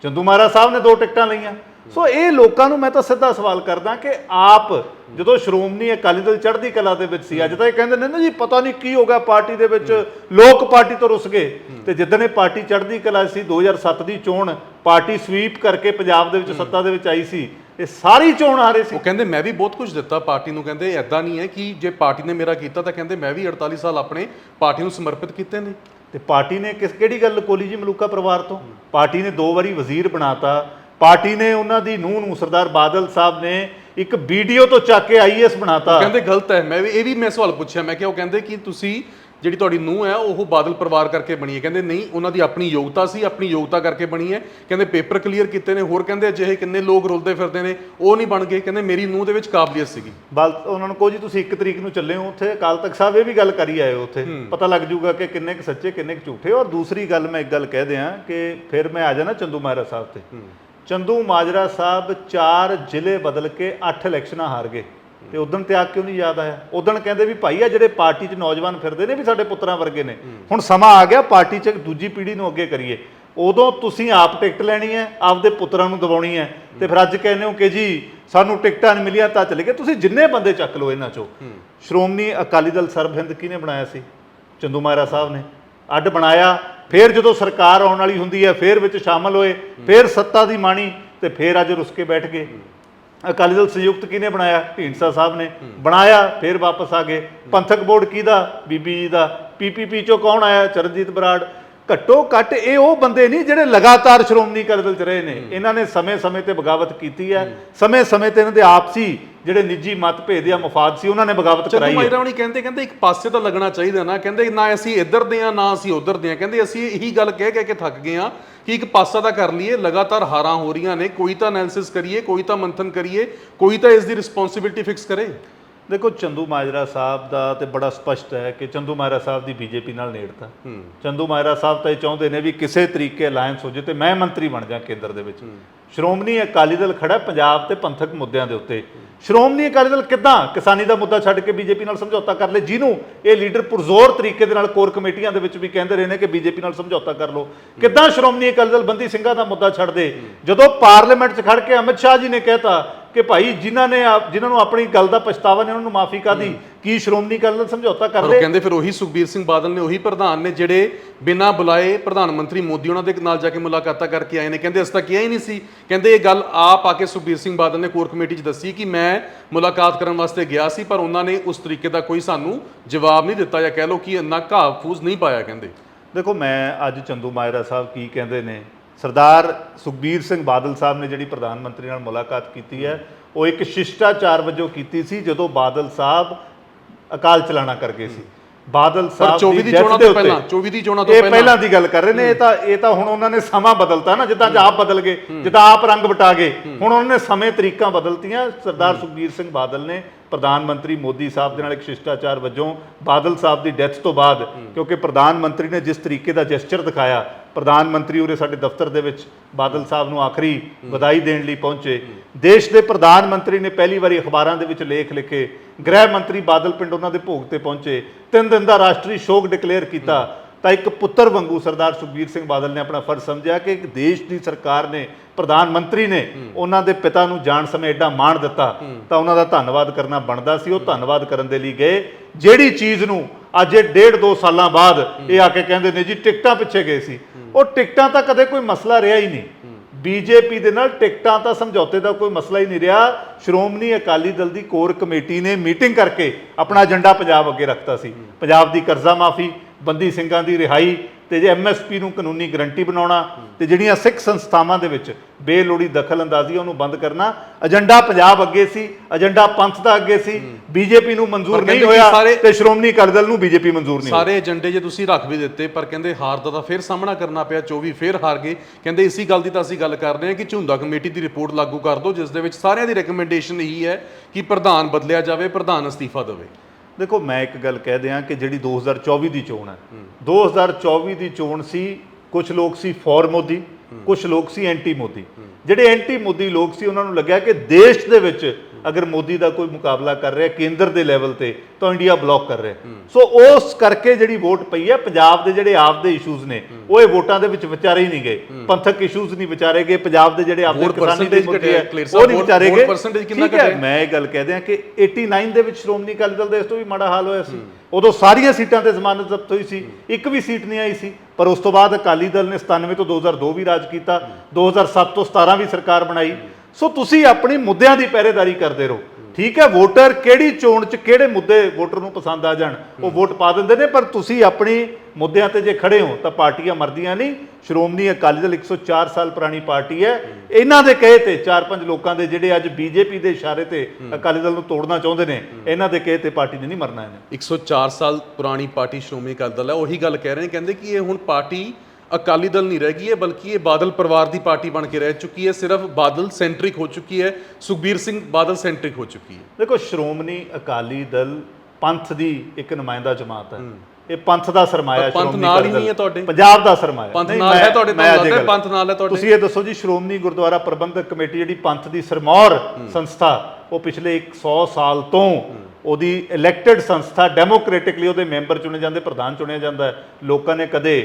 ਚੰਦੂ ਮਹਾਰਾਜ ਸਾਹਿਬ ਨੇ ਦੋ ਟਿਕਟਾਂ ਲਈਆਂ। ਸੋ ਇਹ ਲੋਕਾਂ ਨੂੰ ਮੈਂ ਤਾਂ ਸਿੱਧਾ ਸਵਾਲ ਕਰਦਾ ਕਿ ਆਪ ਜਦੋਂ ਸ਼੍ਰੋਮਣੀ ਅਕਾਲੀ ਦਲ ਚੜ੍ਹਦੀ ਕਲਾ ਦੇ ਵਿੱਚ ਸੀ, ਅੱਜ ਤਾਂ ਇਹ ਕਹਿੰਦੇ ਨੇ ਨਾ ਜੀ, ਪਤਾ ਨਹੀਂ ਕੀ ਹੋ ਗਿਆ ਪਾਰਟੀ ਦੇ ਵਿੱਚ, ਲੋਕ ਪਾਰਟੀ ਤੋਂ ਰੁੱਸ ਗਏ। ਤੇ ਜਿੱਦਣ ਇਹ ਪਾਰਟੀ ਚੜ੍ਹਦੀ ਕਲਾ ਸੀ 2007 ਦੀ ਚੋਣ, ਪਾਰਟੀ ਸਵੀਪ ਕਰਕੇ ਪੰਜਾਬ ਦੇ ਵਿੱਚ ਸੱਤਾ ਦੇ ਵਿੱਚ ਆਈ ਸੀ ਇਹ ਸਾਰੀ ਚੋਣ ਹਾਰੇ ਸੀ। ਉਹ ਕਹਿੰਦੇ ਮੈਂ ਵੀ ਬਹੁਤ ਕੁਝ ਦਿੱਤਾ ਪਾਰਟੀ ਨੂੰ। ਕਹਿੰਦੇ ਐਦਾਂ ਨਹੀਂ ਹੈ ਕਿ ਜੇ ਪਾਰਟੀ ਨੇ ਮੇਰਾ ਕੀਤਾ ਤਾਂ ਕਹਿੰਦੇ ਮੈਂ ਵੀ 48 ਸਾਲ ਆਪਣੇ ਪਾਰਟੀ ਨੂੰ ਸਮਰਪਿਤ ਕੀਤੇ ਨੇ। ਤੇ ਪਾਰਟੀ ਨੇ ਕਿਸ ਕਿਹੜੀ ਗੱਲ ਕੋਲੀ ਜੀ ਮਲੂਕਾ ਪਰਿਵਾਰ ਤੋਂ? ਪਾਰਟੀ ਨੇ ਦੋ ਵਾਰੀ ਵਜ਼ੀਰ ਬਣਾਤਾ। ਪਾਰਟੀ ਨੇ ਉਹਨਾਂ ਦੀ ਨੂੰਹ ਨੂੰ ਸਰਦਾਰ ਬਾਦਲ ਸਾਹਿਬ ਨੇ ਇੱਕ ਵੀਡੀਓ ਤੋਂ ਚੱਕ ਕੇ ਆਈਐਸ ਬਣਾਤਾ। ਕਹਿੰਦੇ ਗਲਤ ਹੈ। ਮੈਂ ਵੀ ਇਹ ਵੀ ਮੈਂ ਸਵਾਲ ਪੁੱਛਿਆ। ਮੈਂ ਕਿਹਾ ਉਹ ਕਹਿੰਦੇ ਕਿ ਤੁਸੀਂ ਜਿਹੜੀ ਤੁਹਾਡੀ ਨੂੰਹ ਹੈ ਉਹ ਬਾਦਲ ਪਰਿਵਾਰ ਕਰਕੇ ਬਣੀ ਹੈ। ਕਹਿੰਦੇ ਨਹੀਂ ਉਹਨਾਂ ਦੀ ਆਪਣੀ ਯੋਗਤਾ ਸੀ ਆਪਣੀ ਯੋਗਤਾ ਕਰਕੇ ਬਣੀ ਹੈ। ਕਹਿੰਦੇ ਪੇਪਰ ਕਲੀਅਰ ਕੀਤੇ ਨੇ ਹੋਰ ਕਹਿੰਦੇ ਅਜਿਹੇ ਕਿੰਨੇ ਲੋਕ ਰੁਲਦੇ ਫਿਰਦੇ ਨੇ ਉਹ ਨਹੀਂ ਬਣ ਗਏ। ਕਹਿੰਦੇ ਮੇਰੀ ਨੂੰਹ ਦੇ ਵਿੱਚ ਕਾਬਲੀਅਤ ਸੀਗੀ। ਬਲ ਉਹਨਾਂ ਨੂੰ ਕਹੋ ਜੀ ਤੁਸੀਂ 1 ਤਰੀਕ ਨੂੰ ਚੱਲੇ ਹੋ ਉੱਥੇ ਅਕਾਲ ਤਖਤ ਸਾਹਿਬ ਇਹ ਵੀ ਗੱਲ ਕਰੀ ਆਏ ਹੋ ਉੱਥੇ। ਪਤਾ ਲੱਗ ਜਾਊਗਾ ਕਿ ਕਿੰਨੇ ਕੁ ਸੱਚੇ ਕਿੰਨੇ ਕੁ ਝੂਠੇ। ਔਰ ਦੂਸਰੀ ਗੱਲ ਮੈਂ ਇੱਕ ਗੱਲ ਕਹਿ ਦਿਆਂ ਕਿ ਫਿਰ ਮੈਂ ਆ ਜਾਣਾ ਚੰਦੂ ਮਾਜਰਾ ਸਾਹਿਬ ਤੇ। ਚੰਦੂ ਮਾਜਰਾ ਸਾਹਿਬ ਚਾਰ ਜ਼ਿਲ੍ਹੇ ਬਦਲ ਕੇ 8 ਇਲੈਕਸ਼ਨਾਂ ਹਾਰ ਗਏ। ਤੇ ਉਦੋਂ ਤਿਆਗ ਕਿਉਂ ਨਹੀਂ ਯਾਦ ਆਇਆ। ਉਦੋਂ ਕਹਿੰਦੇ ਵੀ ਭਾਈ ਆ ਜਿਹੜੇ ਪਾਰਟੀ 'ਚ ਨੌਜਵਾਨ ਫਿਰਦੇ ਨੇ ਵੀ ਸਾਡੇ ਪੁੱਤਰਾਂ ਵਰਗੇ ਨੇ। ਹੁਣ ਸਮਾਂ ਆ ਗਿਆ ਪਾਰਟੀ 'ਚ ਦੂਜੀ ਪੀੜ੍ਹੀ ਨੂੰ ਅੱਗੇ ਕਰੀਏ। ਉਦੋਂ ਤੁਸੀਂ ਆਪ ਟਿਕਟ ਲੈਣੀ ਹੈ ਆਪਦੇ ਪੁੱਤਰਾਂ ਨੂੰ ਦਿਵਾਉਣੀ ਹੈ। ਤੇ ਫਿਰ ਅੱਜ ਕਹਿੰਦੇ ਹੋ ਕਿ ਜੀ ਸਾਨੂੰ ਟਿਕਟਾਂ ਨਹੀਂ ਮਿਲੀਆਂ ਤਾਂ ਚਲੇ ਗਏ। ਤੁਸੀਂ ਜਿੰਨੇ ਬੰਦੇ ਚੱਕ ਲਓ ਇਹਨਾਂ ਚੋਂ। ਸ਼੍ਰੋਮਣੀ ਅਕਾਲੀ ਦਲ ਸਰਬ ਹਿੰਦ ਕਿਹਨੇ ਬਣਾਇਆ ਸੀ? ਚੰਦੂ ਮਾਰਾ ਸਾਹਿਬ ਨੇ। ਅੱਡ ਬਣਾਇਆ। ਫਿਰ ਜਦੋਂ ਸਰਕਾਰ ਆਉਣ ਵਾਲੀ ਹੁੰਦੀ ਹੈ ਫਿਰ ਵਿੱਚ ਸ਼ਾਮਲ ਹੋਏ। ਫਿਰ ਸੱਤਾ ਦੀ ਮਾਣੀ ਤੇ ਫਿਰ ਅੱਜ ਰੁੱਸ ਕੇ ਬੈਠ ਗਏ। ਅਕਾਲੀ ਦਲ ਸੰਯੁਕਤ ਕਿਹਨੇ ਬਣਾਇਆ? ਢੀਂਡਸਾ ਸਾਹਿਬ ਨੇ। ਬਣਾਇਆ ਫਿਰ ਵਾਪਸ ਆ ਗਏ। ਪੰਥਕ ਬੋਰਡ ਕਿਹਦਾ? ਬੀਬੀ ਜੀ ਦਾ। ਪੀਪੀਪੀ ਚੋਂ ਕੌਣ ਆਇਆ? ਚਰਨਜੀਤ ਬਰਾੜ। ਘੱਟੋ ਘੱਟ ਇਹ ਉਹ ਬੰਦੇ ਨਹੀਂ ਜਿਹੜੇ ਲਗਾਤਾਰ ਸ਼੍ਰੋਮਣੀ ਅਕਾਲੀ ਦਲ ਚ ਰਹੇ ਨੇ। ਇਹਨਾਂ ਨੇ ਸਮੇਂ-ਸਮੇਂ ਤੇ ਬਗਾਵਤ ਕੀਤੀ ਹੈ। ਸਮੇਂ-ਸਮੇਂ ਤੇ ਇਹਨਾਂ ਦੇ ਆਪਸੀ ਜਿਹੜੇ ਨਿੱਜੀ ਮਤਭੇਦ ਜਾਂ ਮਫਾਦ ਸੀ ਉਹਨਾਂ ਨੇ ਬਗਾਵਤ ਚੰਦੂ ਕਰਾਈ ਹੈ। ਮਾਜਰਾ ਹੁਣੀ ਕਹਿੰਦੇ ਕਹਿੰਦੇ ਇੱਕ ਪਾਸੇ ਤਾਂ ਲੱਗਣਾ ਚਾਹੀਦਾ ਨਾ। ਕਹਿੰਦੇ ਨਾ ਅਸੀਂ ਇੱਧਰ ਦੇ ਆ ਨਾ ਅਸੀਂ ਉੱਧਰ ਦੇ ਆ ਕਹਿੰਦੇ ਅਸੀਂ ਇਹੀ ਗੱਲ ਕਹਿ ਕਹਿ ਕੇ ਥੱਕ ਗਏ ਆ ਕਿ ਇੱਕ ਪਾਸਾ ਤਾਂ ਕਰ ਲਈਏ ਲਗਾਤਾਰ ਹਾਰਾਂ ਹੋ ਰਹੀਆਂ ਨੇ। ਕੋਈ ਤਾਂ ਐਨਾਲਿਸਿਸ ਕਰੀਏ ਕੋਈ ਤਾਂ ਮੰਥਨ ਕਰੀਏ ਕੋਈ ਤਾਂ ਇਸ ਦੀ ਰਿਸਪੌਂਸਿਬਿਲਟੀ ਫਿਕਸ ਕਰੇ। ਦੇਖੋ ਚੰਦੂ ਮਾਜਰਾ ਸਾਹਿਬ ਦਾ ਤੇ ਬੜਾ ਸਪਸ਼ਟ ਹੈ ਕਿ ਚੰਦੂ ਮਾਜਰਾ ਸਾਹਿਬ ਦੀ ਬੀਜੇਪੀ ਨਾਲ ਨੇੜਤਾ। ਚੰਦੂ ਮਾਜਰਾ ਸਾਹਿਬ ਤਾਂ ਇਹ ਚਾਹੁੰਦੇ ਨੇ ਵੀ ਕਿਸੇ ਤਰੀਕੇ ਅਲਾਈਅੰਸ ਹੋ ਜੇ ਤੇ ਮੈਂ ਮੰਤਰੀ ਬਣ ਜਾ ਕੇਂਦਰ ਦੇ ਵਿੱਚ। ਸ਼੍ਰੋਮਣੀ ਅਕਾਲੀ ਦਲ ਖੜਾ ਪੰਜਾਬ ਤੇ ਪੰਥਕ ਮੁੱਦਿਆਂ ਦੇ ਉੱਤੇ। ਸ਼੍ਰੋਮਣੀ ਅਕਾਲੀ ਦਲ ਕਿੱਦਾਂ? ਕਿਸਾਨੀ ਦਾ ਮੁੱਦਾ ਛੱਡ ਕੇ ਬੀਜੇਪੀ ਨਾਲ ਸਮਝੌਤਾ ਕਰ ਲੇ ਜਿਹਨੂੰ ਇਹ ਲੀਡਰ ਪੁਰਜ਼ੋਰ ਤਰੀਕੇ ਦੇ ਨਾਲ ਕੋਰ ਕਮੇਟੀਆਂ ਦੇ ਵਿੱਚ ਵੀ ਕਹਿੰਦੇ ਰਹੇ ਨੇ ਕਿ ਬੀਜੇਪੀ ਨਾਲ ਸਮਝੌਤਾ ਕਰ ਲਓ। ਕਿੱਦਾਂ ਸ਼੍ਰੋਮਣੀ ਅਕਾਲੀ ਦਲ ਬੰਦੀ ਸਿੰਘਾਂ ਦਾ ਮੁੱਦਾ ਛੱਡ ਦੇ ਜਦੋਂ ਪਾਰਲੀਮੈਂਟ 'ਚ ਖੜ ਕੇ ਅਮਿਤ ਸ਼ਾਹ ਜੀ ਨੇ ਕਹਿਤਾ ਕਿ ਭਾਈ ਜਿਨ੍ਹਾਂ ਨੇ ਆਪ- ਜਿਨ੍ਹਾਂ ਨੂੰ ਆਪਣੀ ਗੱਲ ਦਾ ਪਛਤਾਵਾ ਨੇ ਉਹਨਾਂ ਨੂੰ ਮਾਫੀ ਕਾਦੀ ਕੀ ਸ਼੍ਰੋਮਣੀ ਅਕਾਲੀ ਦਲ ਸਮਝੌਤਾ ਪਰ ਉਹ ਕਹਿੰਦੇ ਫਿਰ ਉਹੀ ਸੁਖਬੀਰ ਸਿੰਘ ਬਾਦਲ ਨੇ ਉਹੀ ਪ੍ਰਧਾਨ ਨੇ ਜਿਹੜੇ ਬਿਨਾਂ ਬੁਲਾਏ ਪ੍ਰਧਾਨ ਮੰਤਰੀ ਮੋਦੀ ਉਹਨਾਂ ਦੇ ਨਾਲ ਜਾ ਕੇ ਮੁਲਾਕਾਤਾਂ ਕਰਕੇ ਆਏ ਨੇ। ਕਹਿੰਦੇ ਅਸੀਂ ਤਾਂ ਕਿਹਾ ਹੀ ਨਹੀਂ ਸੀ। ਕਹਿੰਦੇ ਇਹ ਗੱਲ ਆਪ ਆ ਕੇ ਸੁਖਬੀਰ ਸਿੰਘ ਬਾਦਲ ਨੇ ਕੋਰ ਕਮੇਟੀ 'ਚ ਦੱਸੀ ਕਿ ਮੈਂ ਮੁਲਾਕਾਤ ਕਰਨ ਵਾਸਤੇ ਗਿਆ ਸੀ ਪਰ ਉਹਨਾਂ ਨੇ ਉਸ ਤਰੀਕੇ ਦਾ ਕੋਈ ਸਾਨੂੰ ਜਵਾਬ ਨਹੀਂ ਦਿੱਤਾ ਜਾਂ ਕਹਿ ਲਓ ਕਿ ਇੰਨਾ ਘਾਹ ਫੂਸ ਨਹੀਂ ਪਾਇਆ ਕਹਿੰਦੇ। ਦੇਖੋ ਮੈਂ ਅੱਜ ਚੰਦੂ ਮਾਇਰਾ ਸਾਹਿਬ ਕੀ ਕਹਿੰਦੇ ਨੇ ਸਰਦਾਰ ਸੁਖਬੀਰ ਸਿੰਘ ਬਾਦਲ ਸਾਹਿਬ ਨੇ ਜਿਹੜੀ ਪ੍ਰਧਾਨ ਮੰਤਰੀ ਨਾਲ ਮੁਲਾਕਾਤ ਕੀਤੀ ਹੈ ਉਹ ਇੱਕ ਸ਼ਿਸ਼ਟਾਚਾਰ ਵਜੋਂ ਕੀਤੀ ਸੀ ਜਦੋਂ ਬਾਦਲ ਸਾਹਿਬ ਅਕਾਲ ਚਲਾਣਾ ਕਰ ਗਏ ਸੀ। ਬਾਦਲ ਸਾਹਿਬ 24 ਦੀ ਚੋਣਾਂ ਤੋਂ ਪਹਿਲਾਂ, 24 ਦੀ ਚੋਣਾਂ ਤੋਂ ਇਹ ਪਹਿਲਾਂ। ਪਹਿਲਾਂ ਦੀ ਗੱਲ ਕਰ ਰਹੇ ਨੇ ਇਹ ਤਾਂ ਇਹ ਤਾਂ ਹੁਣ ਉਹਨਾਂ ਨੇ ਸਮਾਂ ਬਦਲਤਾ ਨਾ ਜਿੱਦਾਂ ਆਪ ਬਦਲ ਗਏ ਜਿੱਦਾਂ ਆਪ ਰੰਗ ਵਟਾ ਗਏ ਹੁਣ ਉਹਨਾਂ ਨੇ ਸਮੇਂ ਤਰੀਕਾਂ ਬਦਲਤੀਆਂ ਸਰਦਾਰ ਸੁਖਬੀਰ ਸਿੰਘ ਬਾਦਲ ਨੇ ਪ੍ਰਧਾਨ ਮੰਤਰੀ ਮੋਦੀ ਸਾਹਿਬ ਦੇ ਨਾਲ ਇੱਕ ਸ਼ਿਸ਼ਟਾਚਾਰ ਵਜੋਂ ਬਾਦਲ ਸਾਹਿਬ ਦੀ ਡੈਥ ਤੋਂ ਬਾਅਦ ਕਿਉਂਕਿ ਪ੍ਰਧਾਨ ਮੰਤਰੀ ਨੇ ਜਿਸ ਤਰੀਕੇ ਦਾ ਜੈਸਚਰ ਦਿਖਾਇਆ ਪ੍ਰਧਾਨ ਮੰਤਰੀ ਉਰੇ ਸਾਡੇ ਦਫ਼ਤਰ ਦੇ ਵਿੱਚ ਬਾਦਲ ਸਾਹਿਬ ਨੂੰ ਆਖਰੀ ਵਧਾਈ ਦੇਣ ਲਈ ਪਹੁੰਚੇ। ਦੇਸ਼ ਦੇ ਪ੍ਰਧਾਨ ਮੰਤਰੀ ਨੇ ਪਹਿਲੀ ਵਾਰੀ ਅਖਬਾਰਾਂ ਦੇ ਵਿੱਚ ਲੇਖ ਲਿਖੇ। ਗ੍ਰਹਿ ਮੰਤਰੀ ਬਾਦਲ ਪਿੰਡ ਉਹਨਾਂ ਦੇ ਭੋਗ ਤੇ ਪਹੁੰਚੇ। ਤਿੰਨ ਦਿਨ ਦਾ ਰਾਸ਼ਟਰੀ ਸ਼ੋਕ ਡਿਕਲੇਅਰ ਕੀਤਾ। ਤਾਂ ਇੱਕ ਪੁੱਤਰ ਵਾਂਗੂ ਸਰਦਾਰ ਸੁਖਬੀਰ ਸਿੰਘ ਬਾਦਲ ਨੇ ਆਪਣਾ ਫਰਜ਼ ਸਮਝਿਆ ਕਿ ਇੱਕ ਦੇਸ਼ ਦੀ ਸਰਕਾਰ ਨੇ ਪ੍ਰਧਾਨ ਮੰਤਰੀ ਨੇ ਉਹਨਾਂ ਦੇ ਪਿਤਾ ਨੂੰ ਜਾਣ ਸਮੇਂ ਐਡਾ ਮਾਣ ਦਿੱਤਾ ਤਾਂ ਉਹਨਾਂ ਦਾ ਧੰਨਵਾਦ ਕਰਨਾ ਬਣਦਾ ਸੀ। ਉਹ ਧੰਨਵਾਦ ਕਰਨ ਦੇ ਲਈ ਗਏ। ਜਿਹੜੀ ਚੀਜ਼ ਨੂੰ ਅੱਜ ਇਹ ਡੇਢ ਦੋ ਸਾਲਾਂ ਬਾਅਦ ਇਹ ਆ ਕੇ ਕਹਿੰਦੇ ਨੇ ਜੀ ਟਿਕਟਾਂ ਪਿੱਛੇ ਗਏ ਸੀ। ਉਹ ਟਿਕਟਾਂ ਤਾਂ ਕਦੇ ਕੋਈ ਮਸਲਾ ਰਿਹਾ ਹੀ ਨਹੀਂ। ਬੀਜੇਪੀ ਦੇ ਨਾਲ ਟਿਕਟਾਂ ਤਾਂ ਸਮਝੌਤੇ ਦਾ ਕੋਈ ਮਸਲਾ ਹੀ ਨਹੀਂ ਰਿਹਾ। ਸ਼੍ਰੋਮਣੀ ਅਕਾਲੀ ਦਲ ਦੀ ਕੋਰ ਕਮੇਟੀ ਨੇ ਮੀਟਿੰਗ ਕਰਕੇ ਆਪਣਾ ਏਜੰਡਾ ਪੰਜਾਬ ਅੱਗੇ ਰੱਖਤਾ ਸੀ। ਪੰਜਾਬ ਦੀ ਕਰਜ਼ਾ ਮਾਫੀ ਬੰਦੀ ਸਿੰਘਾਂ ਦੀ ਰਿਹਾਈ ਤੇ ਜੇ ਐਮਐਸਪੀ ਨੂੰ ਕਾਨੂੰਨੀ ਗਰੰਟੀ ਬਣਾਉਣਾ ਤੇ ਜਿਹੜੀਆਂ ਸਿੱਖ ਸੰਸਥਾਵਾਂ ਦੇ ਵਿੱਚ ਬੇਲੋੜੀ ਦਖਲ ਅੰਦਾਜ਼ੀ ਉਹਨੂੰ ਬੰਦ ਕਰਨਾ। ਏਜੰਡਾ ਪੰਜਾਬ ਅੱਗੇ ਸੀ ਏਜੰਡਾ ਪੰਥ ਦਾ ਅੱਗੇ ਸੀ ਬੀਜੇਪੀ ਨੂੰ ਮਨਜ਼ੂਰ ਨਹੀਂ ਹੋਇਆ ਸਾਰੇ- ਤੇ ਸ਼੍ਰੋਮਣੀ ਅਕਾਲੀ ਨੂੰ ਬੀਜੇਪੀ ਮਨਜ਼ੂਰ ਨਹੀਂ। ਸਾਰੇ ਏਜੰਡੇ ਜੇ ਤੁਸੀਂ ਰੱਖ ਵੀ ਦਿੱਤੇ ਪਰ ਕਹਿੰਦੇ ਹਾਰ ਦਾ ਤਾਂ ਫਿਰ ਸਾਹਮਣਾ ਕਰਨਾ ਪਿਆ 24 ਫਿਰ ਹਾਰ ਗਏ। ਕਹਿੰਦੇ ਇਸੀ ਗੱਲ ਦੀ ਤਾਂ ਅਸੀਂ ਗੱਲ ਕਰ ਰਹੇ ਹਾਂ ਕਿ ਝੁੰਦਾ ਕਮੇਟੀ ਦੀ ਰਿਪੋਰਟ ਲਾਗੂ ਕਰ ਦਿਓ ਜਿਸ ਦੇ ਵਿੱਚ ਸਾਰਿਆਂ ਦੀ ਰეკਮੈਂਡੇਸ਼ਨ ਇਹੀ ਹੈ ਕਿ ਪ੍ਰਧਾਨ ਬਦਲਿਆ ਜਾਵੇ ਪ੍ਰਧਾਨ ਅਸਤੀਫਾ ਦੇਵੇ। ਦੇਖੋ, ਮੈਂ ਇੱਕ ਗੱਲ ਕਹਿ ਦਿਆਂ ਕਿ ਜਿਹੜੀ 2024 ਦੀ ਚੋਣ ਹੈ 2024 ਦੀ ਚੋਣ ਸੀ ਕੁਝ ਲੋਕ ਸੀ ਫॉर ਮੋਦੀ ਕੁਝ ਲੋਕ ਸੀ ਐਂਟੀ ਮੋਦੀ। ਜਿਹੜੇ ਐਂਟੀ ਮੋਦੀ ਲੋਕ ਸੀ, ਉਹਨਾਂ ਨੂੰ ਲੱਗਿਆ ਕਿ ਦੇਸ਼ ਦੇ ਵਿੱਚ ਅਗਰ ਮੋਦੀ ਦਾ ਕੋਈ ਮੁਕਾਬਲਾ ਕਰ ਰਿਹਾ ਕੇਂਦਰ ਦੇ ਲੈਵਲ ਤੇ ਤਾਂ ਇੰਡੀਆ ਬਲੌਕ ਕਰ ਰਿਹਾ। ਸੋ ਉਸ ਕਰਕੇ ਜਿਹੜੀ ਵੋਟ ਪਈ ਹੈ ਪੰਜਾਬ ਦੇ ਜਿਹੜੇ ਆਪਦੇ ਇਸ਼ੂਜ਼ ਨੇ ਉਹ ਇਹ ਵੋਟਾਂ ਦੇ ਵਿੱਚ ਵਿਚਾਰੇ ਹੀ ਨਹੀਂ ਗਏ। ਪੰਥਕ ਇਸ਼ੂਜ਼ ਨਹੀਂ ਵਿਚਾਰੇ ਗਏ ਪੰਜਾਬ ਦੇ ਜਿਹੜੇ ਆਪਦੇ ਕਿਸਾਨੀ ਦੇ clear ਉਹ ਨਹੀਂ ਵਿਚਾਰੇ ਗਏ। percentage ਕਿੰਨਾ ਘਟਿਆ? ਮੈਂ ਇਹ ਗੱਲ ਕਹਿ ਦਿਆਂ ਕਿ 89 ਦੇ ਵਿੱਚ ਸ਼੍ਰੋਮਣੀ ਅਕਾਲੀ ਦਲ ਦਾ ਇਸ ਤੋਂ ਵੀ ਮਾੜਾ ਹਾਲ ਹੋਇਆ ਸੀ। ਉਦੋਂ ਸਾਰੀਆਂ ਸੀਟਾਂ ਤੇ ਜ਼ਮਾਨਤ ਜ਼ਬਤ ਹੋਈ ਸੀ। ਇੱਕ ਵੀ ਸੀਟ ਨਹੀਂ ਆਈ ਸੀ। ਪਰ ਉਸ ਤੋਂ ਬਾਅਦ ਅਕਾਲੀ ਦਲ ਨੇ 97 ਤੋਂ 2002 ਵੀ ਰਾਜ ਕੀਤਾ। 2007 ਤੋਂ 17 ਵੀ ਸਰਕਾਰ ਬਣਾਈ। ਸੋ ਤੁਸੀਂ ਆਪਣੀ ਮੁੱਦਿਆਂ ਦੀ ਪਹਿਰੇਦਾਰੀ ਕਰਦੇ ਰਹੋ। ਠੀਕ ਹੈ? ਵੋਟਰ ਕਿਹੜੀ ਚੋਣ 'ਚ ਕਿਹੜੇ ਮੁੱਦੇ ਵੋਟਰ ਨੂੰ ਪਸੰਦ ਆ ਜਾਣ ਉਹ ਵੋਟ ਪਾ ਦਿੰਦੇ ਨੇ ਪਰ ਤੁਸੀਂ ਆਪਣੀ ਮੁੱਦਿਆਂ ਤੇ ਜੇ ਖੜੇ ਹੋ ਤਾਂ ਪਾਰਟੀਆਂ ਮਰਦੀਆਂ ਨਹੀਂ। ਸ਼੍ਰੋਮਣੀ ਅਕਾਲੀ ਦਲ 104 ਸਾਲ ਪੁਰਾਣੀ ਪਾਰਟੀ ਹੈ। ਇਹਨਾਂ ਦੇ ਕਹੇ ਤੇ ਚਾਰ ਪੰਜ ਲੋਕਾਂ ਦੇ ਜਿਹੜੇ ਅੱਜ ਬੀਜੇਪੀ ਦੇ ਇਸ਼ਾਰੇ ਤੇ ਅਕਾਲੀ ਦਲ ਨੂੰ ਤੋੜਨਾ ਚਾਹੁੰਦੇ ਨੇ ਇਹਨਾਂ ਦੇ ਕਹੇ ਤੇ ਪਾਰਟੀ ਨੇ ਨਹੀਂ ਮਰਨਾ ਇਹਨੇ। 104 ਸਾਲ ਪੁਰਾਣੀ ਪਾਰਟੀ ਸ਼੍ਰੋਮਣੀ ਅਕਾਲੀ ਦਲ ਹੈ ਉਹੀ ਗੱਲ ਕਹਿ ਰਹੇ ਨੇ ਕਹਿੰਦੇ ਕਿ ਇਹ ਹੁਣ ਪਾਰਟੀ ਅਕਾਲੀ ਦਲ ਨਹੀਂ ਰਹਿ ਗਈ ਹੈ ਬਲਕਿ ਇਹ ਬਾਦਲ ਪਰਿਵਾਰ ਦੀ ਪਾਰਟੀ ਬਣ ਕੇ ਰਹਿ ਚੁੱਕੀ ਹੈ। ਸਿਰਫ ਬਾਦਲ ਸੈਂਟਰਿਕ ਹੋ ਚੁੱਕੀ ਹੈ। ਸੁਖਬੀਰ ਸਿੰਘ ਬਾਦਲ ਸੈਂਟਰਿਕ ਹੋ ਚੁੱਕੀ ਹੈ। ਦੇਖੋ ਸ਼੍ਰੋਮਣੀ ਅਕਾਲੀ ਦਲ ਪੰਥ ਦੀ ਇੱਕ ਨੁਮਾਇੰਦਾ ਜਮਾਤ ਹੈ। ਇਹ ਪੰਥ ਦਾ ਸਰਮਾਇਆ ਪੰਥ ਨਾਲ ਹੀ ਨਹੀਂ ਹੈ। ਤੁਹਾਡੇ। ਪੰਜਾਬ ਦਾ ਸਰਮਾਇਆ। ਪੰਥ ਨਾਲ ਹੈ ਤੁਹਾਡੇ, ਪੰਥ ਨਾਲ ਹੈ ਤੁਹਾਡੇ? ਤੁਸੀਂ ਇਹ ਦੱਸੋ ਜੀ ਸ਼੍ਰੋਮਣੀ ਗੁਰਦੁਆਰਾ ਪ੍ਰਬੰਧਕ ਕਮੇਟੀ ਜਿਹੜੀ ਪੰਥ ਦੀ ਸਰਮੌਰ ਸੰਸਥਾ ਉਹ ਪਿਛਲੇ 100 ਸਾਲ ਤੋਂ ਉਹਦੀ ਇਲੈਕਟਿਡ ਸੰਸਥਾ ਡੈਮੋਕ੍ਰੈਟਿਕਲੀ ਉਹਦੇ ਮੈਂਬਰ ਚੁਣੇ ਜਾਂਦੇ ਪ੍ਰਧਾਨ ਚੁਣਿਆ ਜਾਂਦਾ ਲੋਕਾਂ ਨੇ ਕਦੇ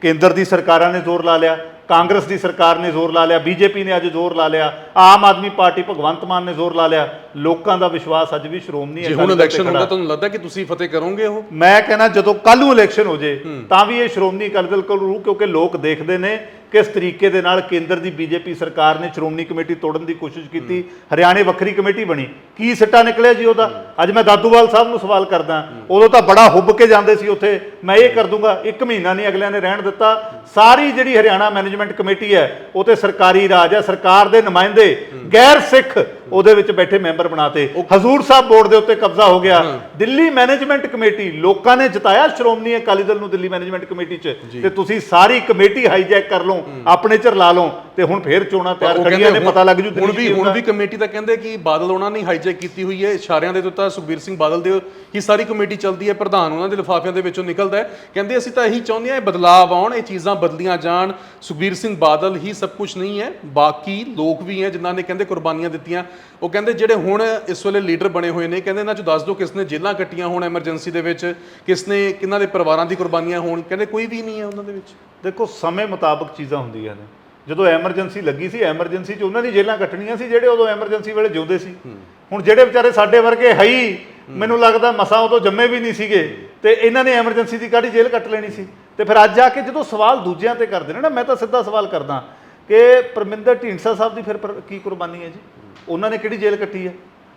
ਕੇਂਦਰ ਦੀ ਸਰਕਾਰਾਂ ਨੇ ਜ਼ੋਰ ਲਾ ਲਿਆ, ਕਾਂਗਰਸ ਦੀ ਸਰਕਾਰ ਨੇ ਜ਼ੋਰ ਲਾ ਲਿਆ, ਬੀਜੇਪੀ ਨੇ ਅੱਜ ਜ਼ੋਰ ਲਾ ਲਿਆ। ਆਮ ਆਦਮੀ ਪਾਰਟੀ ਭਗਵੰਤ ਮਾਨ ਨੇ ਜ਼ੋਰ ਲਾ ਲਿਆ। ਲੋਕਾਂ ਦਾ ਵਿਸ਼ਵਾਸ ਅੱਜ ਵੀ ਸ਼੍ਰੋਮਣੀ ਜੇ ਅਕਾਲੀ ਹੁਣ ਇਲੈਕਸ਼ਨ। ਹੋਊਗਾ ਤੁਹਾਨੂੰ ਲੱਗਦਾ ਕਿ ਤੁਸੀਂ ਫਤਿਹ ਕਰੋਗੇ ਉਹ? ਮੈਂ ਕਹਿੰਦਾ ਜਦੋਂ ਕੱਲ ਨੂੰ ਇਲੈਕਸ਼ਨ ਹੋ ਜੇ ਤਾਂ ਵੀ ਇਹ ਸ਼੍ਰੋਮਣੀ ਅਕਾਲੀ ਦਲ ਕੋਲ ਰੂ ਕਿਉਂਕਿ ਲੋਕ ਦੇਖਦੇ ਨੇ ਕਿਸ ਤਰੀਕੇ ਦੇ ਨਾਲ ਕੇਂਦਰ ਦੀ ਬੀਜੇਪੀ ਸਰਕਾਰ ਨੇ ਸ਼੍ਰੋਮਣੀ ਕਮੇਟੀ ਤੋੜਨ ਦੀ ਕੋਸ਼ਿਸ਼ ਕੀਤੀ ਹਰਿਆਣੇ ਵੱਖਰੀ ਕਮੇਟੀ ਬਣੀ। ਕੀ ਸਿੱਟਾ ਨਿਕਲਿਆ ਜੀ ਉਹਦਾ? ਅੱਜ ਮੈਂ ਦਾਦੂਵਾਲ ਸਾਹਿਬ ਨੂੰ ਸਵਾਲ ਕਰਦਾ। ਉਦੋਂ ਤਾਂ ਬੜਾ ਹੁੱਬ ਕੇ ਜਾਂਦੇ ਸੀ ਉੱਥੇ। ਮੈਂ ਇਹ ਕਰ ਦੂੰਗਾ ਇੱਕ ਮਹੀਨਾ ਨਹੀਂ ਅਗਲਿਆਂ ਨੇ ਰਹਿਣ ਦਿੱਤਾ। ਸਾਰੀ ਜਿਹੜੀ ਹਰਿਆਣਾ ਮੈਨੇਜਮੈਂਟ ਕਮੇਟੀ ਹੈ ਉਹ ਤੇ ਸਰਕਾਰੀ ਰਾਜ ਹੈ। ਸਰਕਾਰ ਦੇ ਨੁਮਾਇੰਦੇ ਗੈਰ ਸਿੱਖ ਉਹਦੇ ਵਿੱਚ ਬੈਠੇ ਮੈਂਬਰ ਬਣਾਤੇ। ਹਜ਼ੂਰ ਸਾਹਿਬ ਬੋਰਡ ਦੇ ਉੱਤੇ ਕਬਜ਼ਾ ਹੋ ਗਿਆ। ਦਿੱਲੀ ਮੈਨੇਜਮੈਂਟ ਕਮੇਟੀ ਲੋਕਾਂ ਨੇ ਜਿਤਾਇਆ ਸ਼੍ਰੋਮਣੀ ਅਕਾਲੀ ਦਲ ਨੂੰ ਦਿੱਲੀ ਮੈਨੇਜਮੈਂਟ ਕਮੇਟੀ 'ਚ। ਤੇ ਤੁਸੀਂ ਸਾਰੀ ਕਮੇਟੀ ਹਾਈਜੈਕ ਕਰ ਲਓ ਆਪਣੇ 'ਚ ਰਲਾ ਲਓ। ਤੇ ਹੁਣ ਫੇਰ ਚੋਣਾਂ ਤਿਆਰ ਕਹਿੰਦੇ ਨੇ ਪਤਾ ਲੱਗ ਜੂ ਹੁਣ ਵੀ ਹੁਣ। ਵੀ ਕਮੇਟੀ ਤਾਂ ਕਹਿੰਦੇ ਕਿ ਬਾਦਲ ਉਹਨਾਂ ਨੇ ਹਾਈਜੈਕ ਕੀਤੀ ਹੋਈ ਹੈ। ਇਸ਼ਾਰਿਆਂ ਦੇ ਦਿੱਤਾ ਸੁਖਬੀਰ ਸਿੰਘ ਬਾਦਲ ਦੇ ਹੀ ਸਾਰੀ ਕਮੇਟੀ ਚੱਲਦੀ ਹੈ। ਪ੍ਰਧਾਨ ਉਹਨਾਂ ਦੇ ਲਿਫਾਫਿਆਂ ਦੇ ਵਿੱਚੋਂ ਨਿਕਲਦਾ ਹੈ। ਕਹਿੰਦੇ ਅਸੀਂ ਤਾਂ ਇਹੀ ਚਾਹੁੰਦੇ ਹਾਂ ਇਹ ਬਦਲਾਅ ਆਉਣ ਇਹ ਚੀਜ਼ਾਂ ਬਦਲੀਆਂ ਜਾਣ। ਸੁਖਬੀਰ ਸਿੰਘ ਬਾਦਲ ਹੀ ਸਭ ਕੁਝ ਨਹੀਂ ਹੈ। ਬਾਕੀ ਲੋਕ ਵੀ ਹੈ ਜਿਨ੍ਹਾਂ ਨੇ ਕਹਿੰਦੇ ਕੁਰਬਾਨੀਆਂ ਦਿੱਤੀਆਂ। ਉਹ ਕਹਿੰਦੇ ਜਿਹੜੇ ਹੁਣ ਇਸ ਵੇਲੇ ਲੀਡਰ ਬਣੇ ਹੋਏ ਨੇ ਕਹਿੰਦੇ ਇਹਨਾਂ ਚੋਂ ਦੱਸ ਦਿਓ ਕਿਸ ਨੇ ਜੇਲ੍ਹਾਂ ਕੱਟੀਆਂ ਹੋਣ ਐਮਰਜੈਂਸੀ ਦੇ ਵਿੱਚ ਕਿਸ ਨੇ ਕਿਹਨਾਂ ਦੇ ਪਰਿਵਾਰਾਂ ਦੀ ਕੁਰਬਾਨੀਆਂ ਹੋਣ। ਕਹਿੰਦੇ ਕੋਈ ਵੀ ਨਹੀਂ ਹੈ ਉਹਨਾਂ ਦੇ ਵਿੱਚ। ਦੇਖੋ ਸਮੇਂ ਮੁਤਾਬਕ ਚੀਜ਼ਾਂ ਹੁੰਦੀਆਂ ਨੇ। ਜਦੋਂ ਐਮਰਜੈਂਸੀ ਲੱਗੀ ਸੀ ਐਮਰਜੈਂਸੀ 'ਚ ਉਹਨਾਂ ਦੀ ਜੇਲ੍ਹਾਂ ਕੱਟਣੀਆਂ ਸੀ ਜਿਹੜੇ ਉਦੋਂ ਐਮਰਜੈਂਸੀ ਵੇਲੇ ਜਿਉਂਦੇ ਸੀ। ਹੁਣ ਜਿਹੜੇ ਵਿਚਾਰੇ ਸਾਡੇ ਵਰਗੇ ਹੈ ਹੀ ਮੈਨੂੰ ਲੱਗਦਾ ਮਸਾਂ ਉਦੋਂ ਜੰਮੇ ਵੀ ਨਹੀਂ ਸੀਗੇ ਤੇ ਇਹਨਾਂ ਨੇ ਐਮਰਜੈਂਸੀ ਦੀ ਕਾਹਦੀ ਜੇਲ੍ਹ ਕੱਟ ਲੈਣੀ ਸੀ? ਤੇ ਫਿਰ ਅੱਜ ਆ ਕੇ ਜਦੋਂ ਸਵਾਲ ਦੂਜਿਆਂ ਤੇ ਕਰਦੇ ਨੇ ਨਾ ਮੈਂ ਤਾਂ ਸਿੱਧਾ ਸਵਾਲ ਕਰਦਾ ਕਿ ਪਰਮਿੰਦਰ ਢੀਂਡਸਾ ਸਾਹਿਬ ਦੀ ਫਿਰ ਕੀ ਕੁਰਬਾਨੀ ਹੈ ਜੀ? ਉਹਨਾਂ ਨੇ ਕਿਹੜੀ ਜੇਲ੍ਹ ਕੱਟੀ ਹੈ?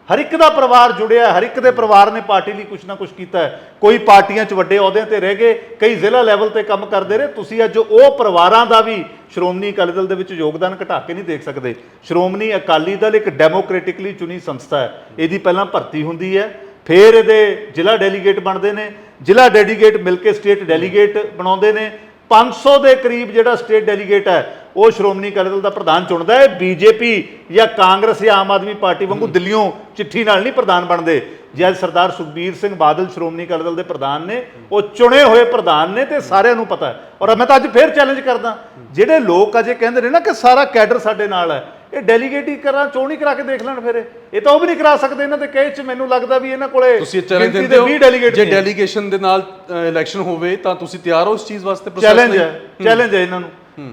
ਹਰ ਇੱਕ ਦਾ ਪਰਿਵਾਰ ਜੁੜਿਆ ਹਰ ਇੱਕ ਦੇ ਪਰਿਵਾਰ ਨੇ ਪਾਰਟੀ ਲਈ ਕੁਝ ਨਾ ਕੁਝ ਕੀਤਾ ਹੈ। ਕੋਈ ਪਾਰਟੀਆਂ 'ਚ ਵੱਡੇ ਅਹੁਦਿਆਂ ਤੇ ਰਹਿ ਗਏ, ਕਈ ਜ਼ਿਲ੍ਹਾ ਲੈਵਲ ਤੇ ਕੰਮ ਕਰਦੇ ਰਹੇ, ਤੁਸੀਂ ਅੱਜ ਉਹ ਪਰਿਵਾਰਾਂ ਦਾ ਵੀ ਸ਼੍ਰੋਮਣੀ ਅਕਾਲੀ ਦਲ ਦੇ ਵਿੱਚ ਯੋਗਦਾਨ ਘਟਾ ਕੇ ਨਹੀਂ ਦੇਖ ਸਕਦੇ। ਸ਼੍ਰੋਮਣੀ ਅਕਾਲੀ ਦਲ ਇੱਕ ਡੈਮੋਕ੍ਰੈਟਿਕਲੀ ਚੁਣੀ ਸੰਸਥਾ ਹੈ, ਇਹਦੀ ਪਹਿਲਾਂ ਭਰਤੀ ਹੁੰਦੀ ਹੈ, ਫਿਰ ਇਹਦੇ ਜ਼ਿਲ੍ਹਾ ਡੈਲੀਗੇਟ ਬਣਦੇ ਨੇ, ਜ਼ਿਲ੍ਹਾ ਡੈਲੀਗੇਟ ਮਿਲ ਕੇ ਸਟੇਟ ਡੈਲੀਗੇਟ ਬਣਾਉਂਦੇ ਨੇ 500 ਦੇ ਕਰੀਬ ਜਿਹੜਾ ਸਟੇਟ ਡੈਲੀਗੇਟ ਹੈ ਉਹ ਸ਼੍ਰੋਮਣੀ ਅਕਾਲੀ ਦਲ ਦਾ ਪ੍ਰਧਾਨ ਚੁਣਦਾ ਹੈ। ਬੀਜੇਪੀ ਜਾਂ ਕਾਂਗਰਸ ਜਾਂ ਆਮ ਆਦਮੀ ਪਾਰਟੀ ਵਾਂਗੂ ਦਿੱਲੀੋਂ ਚਿੱਠੀ ਨਾਲ ਨਹੀਂ ਪ੍ਰਧਾਨ ਬਣਦੇ। ਜੇ ਅੱਜ ਸਰਦਾਰ ਸੁਖਬੀਰ ਸਿੰਘ ਬਾਦਲ ਸ਼੍ਰੋਮਣੀ ਅਕਾਲੀ ਦਲ ਦੇ ਪ੍ਰਧਾਨ ਨੇ ਉਹ ਚੁਣੇ ਹੋਏ ਪ੍ਰਧਾਨ ਨੇ ਤੇ ਸਾਰਿਆਂ ਨੂੰ ਪਤਾ ਹੈ। ਔਰ ਮੈਂ ਤਾਂ ਅੱਜ ਫੇਰ ਚੈਲੰਜ ਕਰਦਾ। ਜਿਹੜੇ ਲੋਕ ਅਜੇ ਕਹਿੰਦੇ ਨੇ ਨਾ ਕਿ ਸਾਰਾ ਕੈਡਰ ਸਾਡੇ ਨਾਲ ਹੈ ਇਹ ਡੈਲੀਗੇਟ ਹੀ ਕਰਾਂ ਚੋਣ ਹੀ ਕਰਾ ਕੇ ਦੇਖ ਲੈਣ ਫਿਰ ਇਹ। ਇਹ ਤਾਂ ਉਹ ਵੀ ਨਹੀਂ ਕਰਾ ਸਕਦੇ ਇਹਨਾਂ ਦੇ ਕਹੇ ਚ ਮੈਨੂੰ ਲੱਗਦਾ ਵੀ ਇਹਨਾਂ ਕੋਲੇ ਤੁਸੀਂ ਚੈਲੰਜ ਗਿਣਤੀ ਦਿੰਦੇ ਦੇ ਹੋ। 20 ਡੈਲੀਗੇਟ ਜੇ ਡੈਲੀਗੇਸ਼ਨ ਦੇ ਨਾਲ ਇਲੈਕਸ਼ਨ ਹੋਵੇ ਤਾਂ ਤੁਸੀਂ ਤਿਆਰ ਹੋ ਇਸ ਚੀਜ਼ ਵਾਸਤੇ process ਚੈਲੰਜ ਲਈ? ਹੈ ਚੈਲੰਜ ਹੈ ਇਹਨਾਂ ਨੂੰ।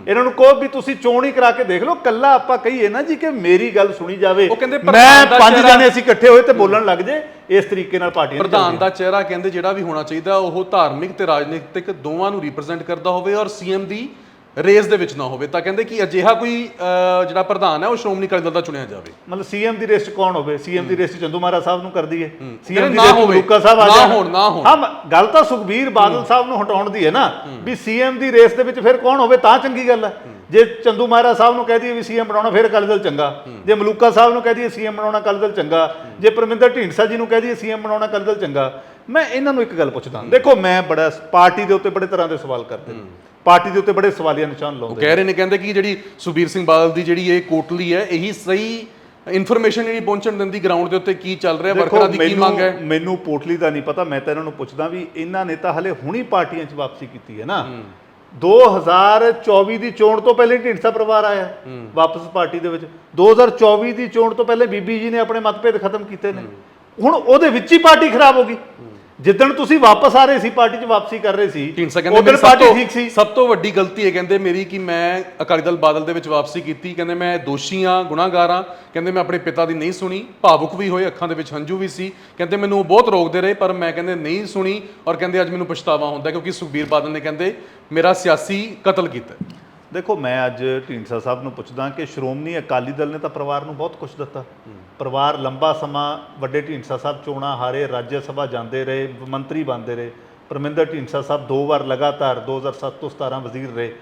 ਇਹਨਾਂ ਨੂੰ ਕਹੋ ਵੀ ਤੁਸੀਂ ਚੋਣ ਹੀ ਕਰਾ ਕੇ ਦੇਖ ਲਓ ਕੱਲਾ ਆਪਾਂ ਕਹੀਏ ਨਾ ਜੀ ਕਿ ਮੇਰੀ ਗੱਲ ਸੁਣੀ ਜਾਵੇ। ਉਹ ਕਹਿੰਦੇ ਮੈਂ ਪ੍ਰਧਾਨ ਦਾ ਪੰਜ ਚਿਹਰਾ- ਜਣੇ ਅਸੀਂ ਇਕੱਠੇ ਹੋਏ ਤੇ ਬੋਲਣ ਲੱਗ ਜੇ ਇਸ ਤਰੀਕੇ ਨਾਲ ਪਾਰਟੀਆਂ ਨਹੀਂ ਪ੍ਰਧਾਨ ਦਾ ਚਿਹਰਾ ਕਹਿੰਦੇ ਜਿਹੜਾ ਵੀ ਹੋਣਾ ਚਾਹੀਦਾ ਉਹ ਧਾਰਮਿਕ ਤੇ ਰਾਜਨੀਤਿਕ ਦੋਵਾਂ ਨੂੰ ਰਿਪਰੈਜ਼ੈਂਟ ਕਰਦਾ ਹੋਵੇ ਔਰ ਸੀਐਮ ਦੀ ਰੇਸ ਦੇ ਵਿੱਚ ਨਾ ਹੋਵੇ ਤਾਂ ਕਹਿੰਦੇ ਕਿ ਅਜਿਹਾ ਕੋਈ ਅਹ, ਜਿਹੜਾ ਪ੍ਰਧਾਨ ਹੈ ਉਹ ਸ਼੍ਰੋਮਣੀ ਅਕਾਲੀ ਦਲ ਦਾ ਚੁਣਿਆ ਜਾਵੇ। ਮਤਲਬ ਸੀਐਮ ਦੀ ਰੇਸ 'ਚ ਕੌਣ ਹੋਵੇ? ਸੀਐਮ ਦੀ ਰੇਸ 'ਚ ਚੰਦੂ ਮਹਾਰਾਜ ਸਾਹਿਬ ਨੂੰ ਕਰ ਦਈਏ ਕਹਿੰਦੇ ਸੀਐਮ ਦੀ ਨਾ ਰੇਸ 'ਚ ਹੋਵੇ, ਸਾਹਿਬ ਆ ਨਾ ਜਾਣ। ਹੋਣ, ਨਾ ਹੋਣ। ਹਾਂ ਮ- ਗੱਲ ਤਾਂ ਸੁਖਬੀਰ ਬਾਦਲ ਸਾਹਿਬ ਨੂੰ ਹਟਾਉਣ ਦੀ ਹੈ ਨਾ ਵੀ ਸੀਐਮ ਦੀ ਰੇਸ ਦੇ ਵਿੱਚ ਫਿਰ ਕੌਣ ਹੋਵੇ ਤਾਂ ਚੰਗੀ ਗੱਲ ਹੈ। ਜੇ ਚੰਦੂ ਮਹਾਰਾਜ ਸਾਹਿਬ ਨੂੰ ਕਹਿ ਦਈਏ ਵੀ ਸੀਐਮ ਬਣਾਉਣਾ ਫਿਰ ਅਕਾਲੀ ਦਲ ਚੰਗਾ। ਜੇ ਮਲੂਕਾ ਸਾਹਿਬ ਨੂੰ ਕਹਿ ਦਈਏ ਸੀਐਮ ਬਣਾਉਣਾ ਅਕਾਲੀ ਦਲ ਚੰਗਾ। ਜੇ ਪਰਮਿੰਦਰ ਢੀਂਡਸਾ ਜੀ ਨੂੰ ਕਹਿ ਦਈਏ ਸੀਐਮ ਬਣਾਉਣਾ ਅਕਾਲੀ ਦਲ ਚੰਗਾ। ਮੈਂ ਇਹਨਾਂ ਨੂੰ ਇੱਕ ਗੱਲ ਪੁੱਛਦਾ। ਦੇਖੋ ਮੈਂ ਬੜਾ ਪਾਰਟੀ ਦੇ ਉੱਤੇ ਬੜੇ ਤਰ੍ਹਾਂ ਦੇ ਸਵਾਲ ਕਰਦੇ ਨੇ। ਪਾਰਟੀ ਦੇ ਉੱਤੇ ਬੜੇ ਸਵਾਲੀਆ ਨਿਸ਼ਾਨ ਉਹ ਲਾਉਂਦੇ ਕਹਿ ਰਹੇ ਨੇ ਕਹਿੰਦੇ ਕਿ ਜਿਹੜੀ ਸੁਬੀਰ ਸਿੰਘ ਬਾਦਲ ਦੀ ਜਿਹੜੀ ਇਹ ਕੋਟਲੀ ਹੈ ਇਹੀ ਸਹੀ ਇਨਫੋਰਮੇਸ਼ਨ ਨਹੀਂ ਪਹੁੰਚਣ ਦਿੰਦੀ ਗਰਾਊਂਡ ਦੇ ਉੱਤੇ ਕੀ ਚੱਲ ਰਿਹਾ ਵਰਕਰਾਂ ਦੀ ਕੀ ਮੰਗ ਹੈ? ਮੈਨੂੰ ਪੋਟਲੀ ਦਾ ਨਹੀਂ ਪਤਾ ਮੈਂ ਤਾਂ ਇਹਨਾਂ ਨੂੰ ਪੁੱਛਦਾ ਵੀ ਇਹਨਾਂ ਨੇ ਤਾਂ ਹਲੇ ਹੁਣੀ ਪਾਰਟੀਆਂ 'ਚ ਵਾਪਸੀ ਕੀਤੀ ਹੈ ਨਾ। 2024 ਦੀ ਚੋਣ ਤੋਂ ਪਹਿਲੇ ਢੀਂਡਸਾ ਪਰਿਵਾਰ ਆਇਆ ਵਾਪਸ ਪਾਰਟੀ ਦੇ ਵਿੱਚ। 2024 ਦੀ ਚੋਣ ਤੋਂ ਪਹਿਲੇ ਬੀਬੀ ਜੀ ਨੇ ਆਪਣੇ ਮਤਭੇਦ ਖਤਮ ਕੀਤੇ ਨੇ। ਹੁਣ ਉਹਦੇ ਵਿੱਚ ਹੀ ਪਾਰਟੀ ਖਰਾਬ ਹੋ ਗਈ। ਜਿੱਦਣ ਤੁਸੀਂ ਵਾਪਸ ਆ ਰਹੇ ਸੀ ਪਾਰਟੀ 'ਚ ਵਾਪਸੀ ਕਰ ਰਹੇ ਸੀ ਢੀਂਡਸਾ ਕਹਿੰਦੇ ਉਦੋਂ ਮੇਰੀ ਸਭ ਪਾਰਟੀ ਤੋਂ ਠੀਕ ਸੀ। ਸਭ ਤੋਂ ਵੱਡੀ ਗਲਤੀ ਹੈ ਕਹਿੰਦੇ ਮੇਰੀ ਕਿ ਮੈਂ ਅਕਾਲੀ ਦਲ ਬਾਦਲ ਦੇ ਵਿੱਚ ਵਾਪਸੀ ਕੀਤੀ। ਕਹਿੰਦੇ ਮੈਂ ਦੋਸ਼ੀ ਹਾਂ ਗੁਨਾਹਗਾਰ ਹਾਂ। ਕਹਿੰਦੇ ਮੈਂ ਆਪਣੇ ਪਿਤਾ ਦੀ ਨਹੀਂ ਸੁਣੀ ਭਾਵੁਕ ਵੀ ਹੋਏ ਅੱਖਾਂ ਦੇ ਵਿੱਚ ਹੰਝੂ ਵੀ ਸੀ। ਕਹਿੰਦੇ ਮੈਨੂੰ ਉਹ ਬਹੁਤ ਰੋਕਦੇ ਰਹੇ ਪਰ ਮੈਂ ਕਹਿੰਦੇ ਨਹੀਂ ਸੁਣੀ ਔਰ ਕਹਿੰਦੇ ਅੱਜ ਮੈਨੂੰ ਪਛਤਾਵਾ ਹੁੰਦਾ ਕਿਉਂਕਿ ਸੁਖਬੀਰ ਬਾਦਲ ਨੇ ਕਹਿੰਦੇ ਮੇਰਾ ਸਿਆਸੀ ਕਤਲ ਕੀਤਾ। ਦੇਖੋ ਮੈਂ ਅੱਜ ਢੀਂਡਸਾ ਸਾਹਿਬ ਨੂੰ ਪੁੱਛਦਾ ਕਿ ਸ਼੍ਰੋਮਣੀ ਅਕਾਲੀ ਦਲ ਨੇ ਤਾਂ ਪਰਿਵਾਰ ਨੂੰ ਬਹੁਤ ਕੁਝ ਦਿੱਤਾ। ਪਰਿਵਾਰ ਲੰਬਾ ਸਮਾਂ ਵੱਡੇ ਢੀਂਡਸਾ ਸਾਹਿਬ ਚੋਣਾਂ ਹਾਰੇ ਰਾਜ ਸਭਾ ਜਾਂਦੇ ਰਹੇ ਮੰਤਰੀ ਬਣਦੇ ਰਹੇ। ਪਰਮਿੰਦਰ ਢੀਂਡਸਾ ਸਾਹਿਬ ਦੋ ਵਾਰ ਲਗਾਤਾਰ 2007 ਤੋਂ 17 ਵਜ਼ੀਰ ਰਹੇ।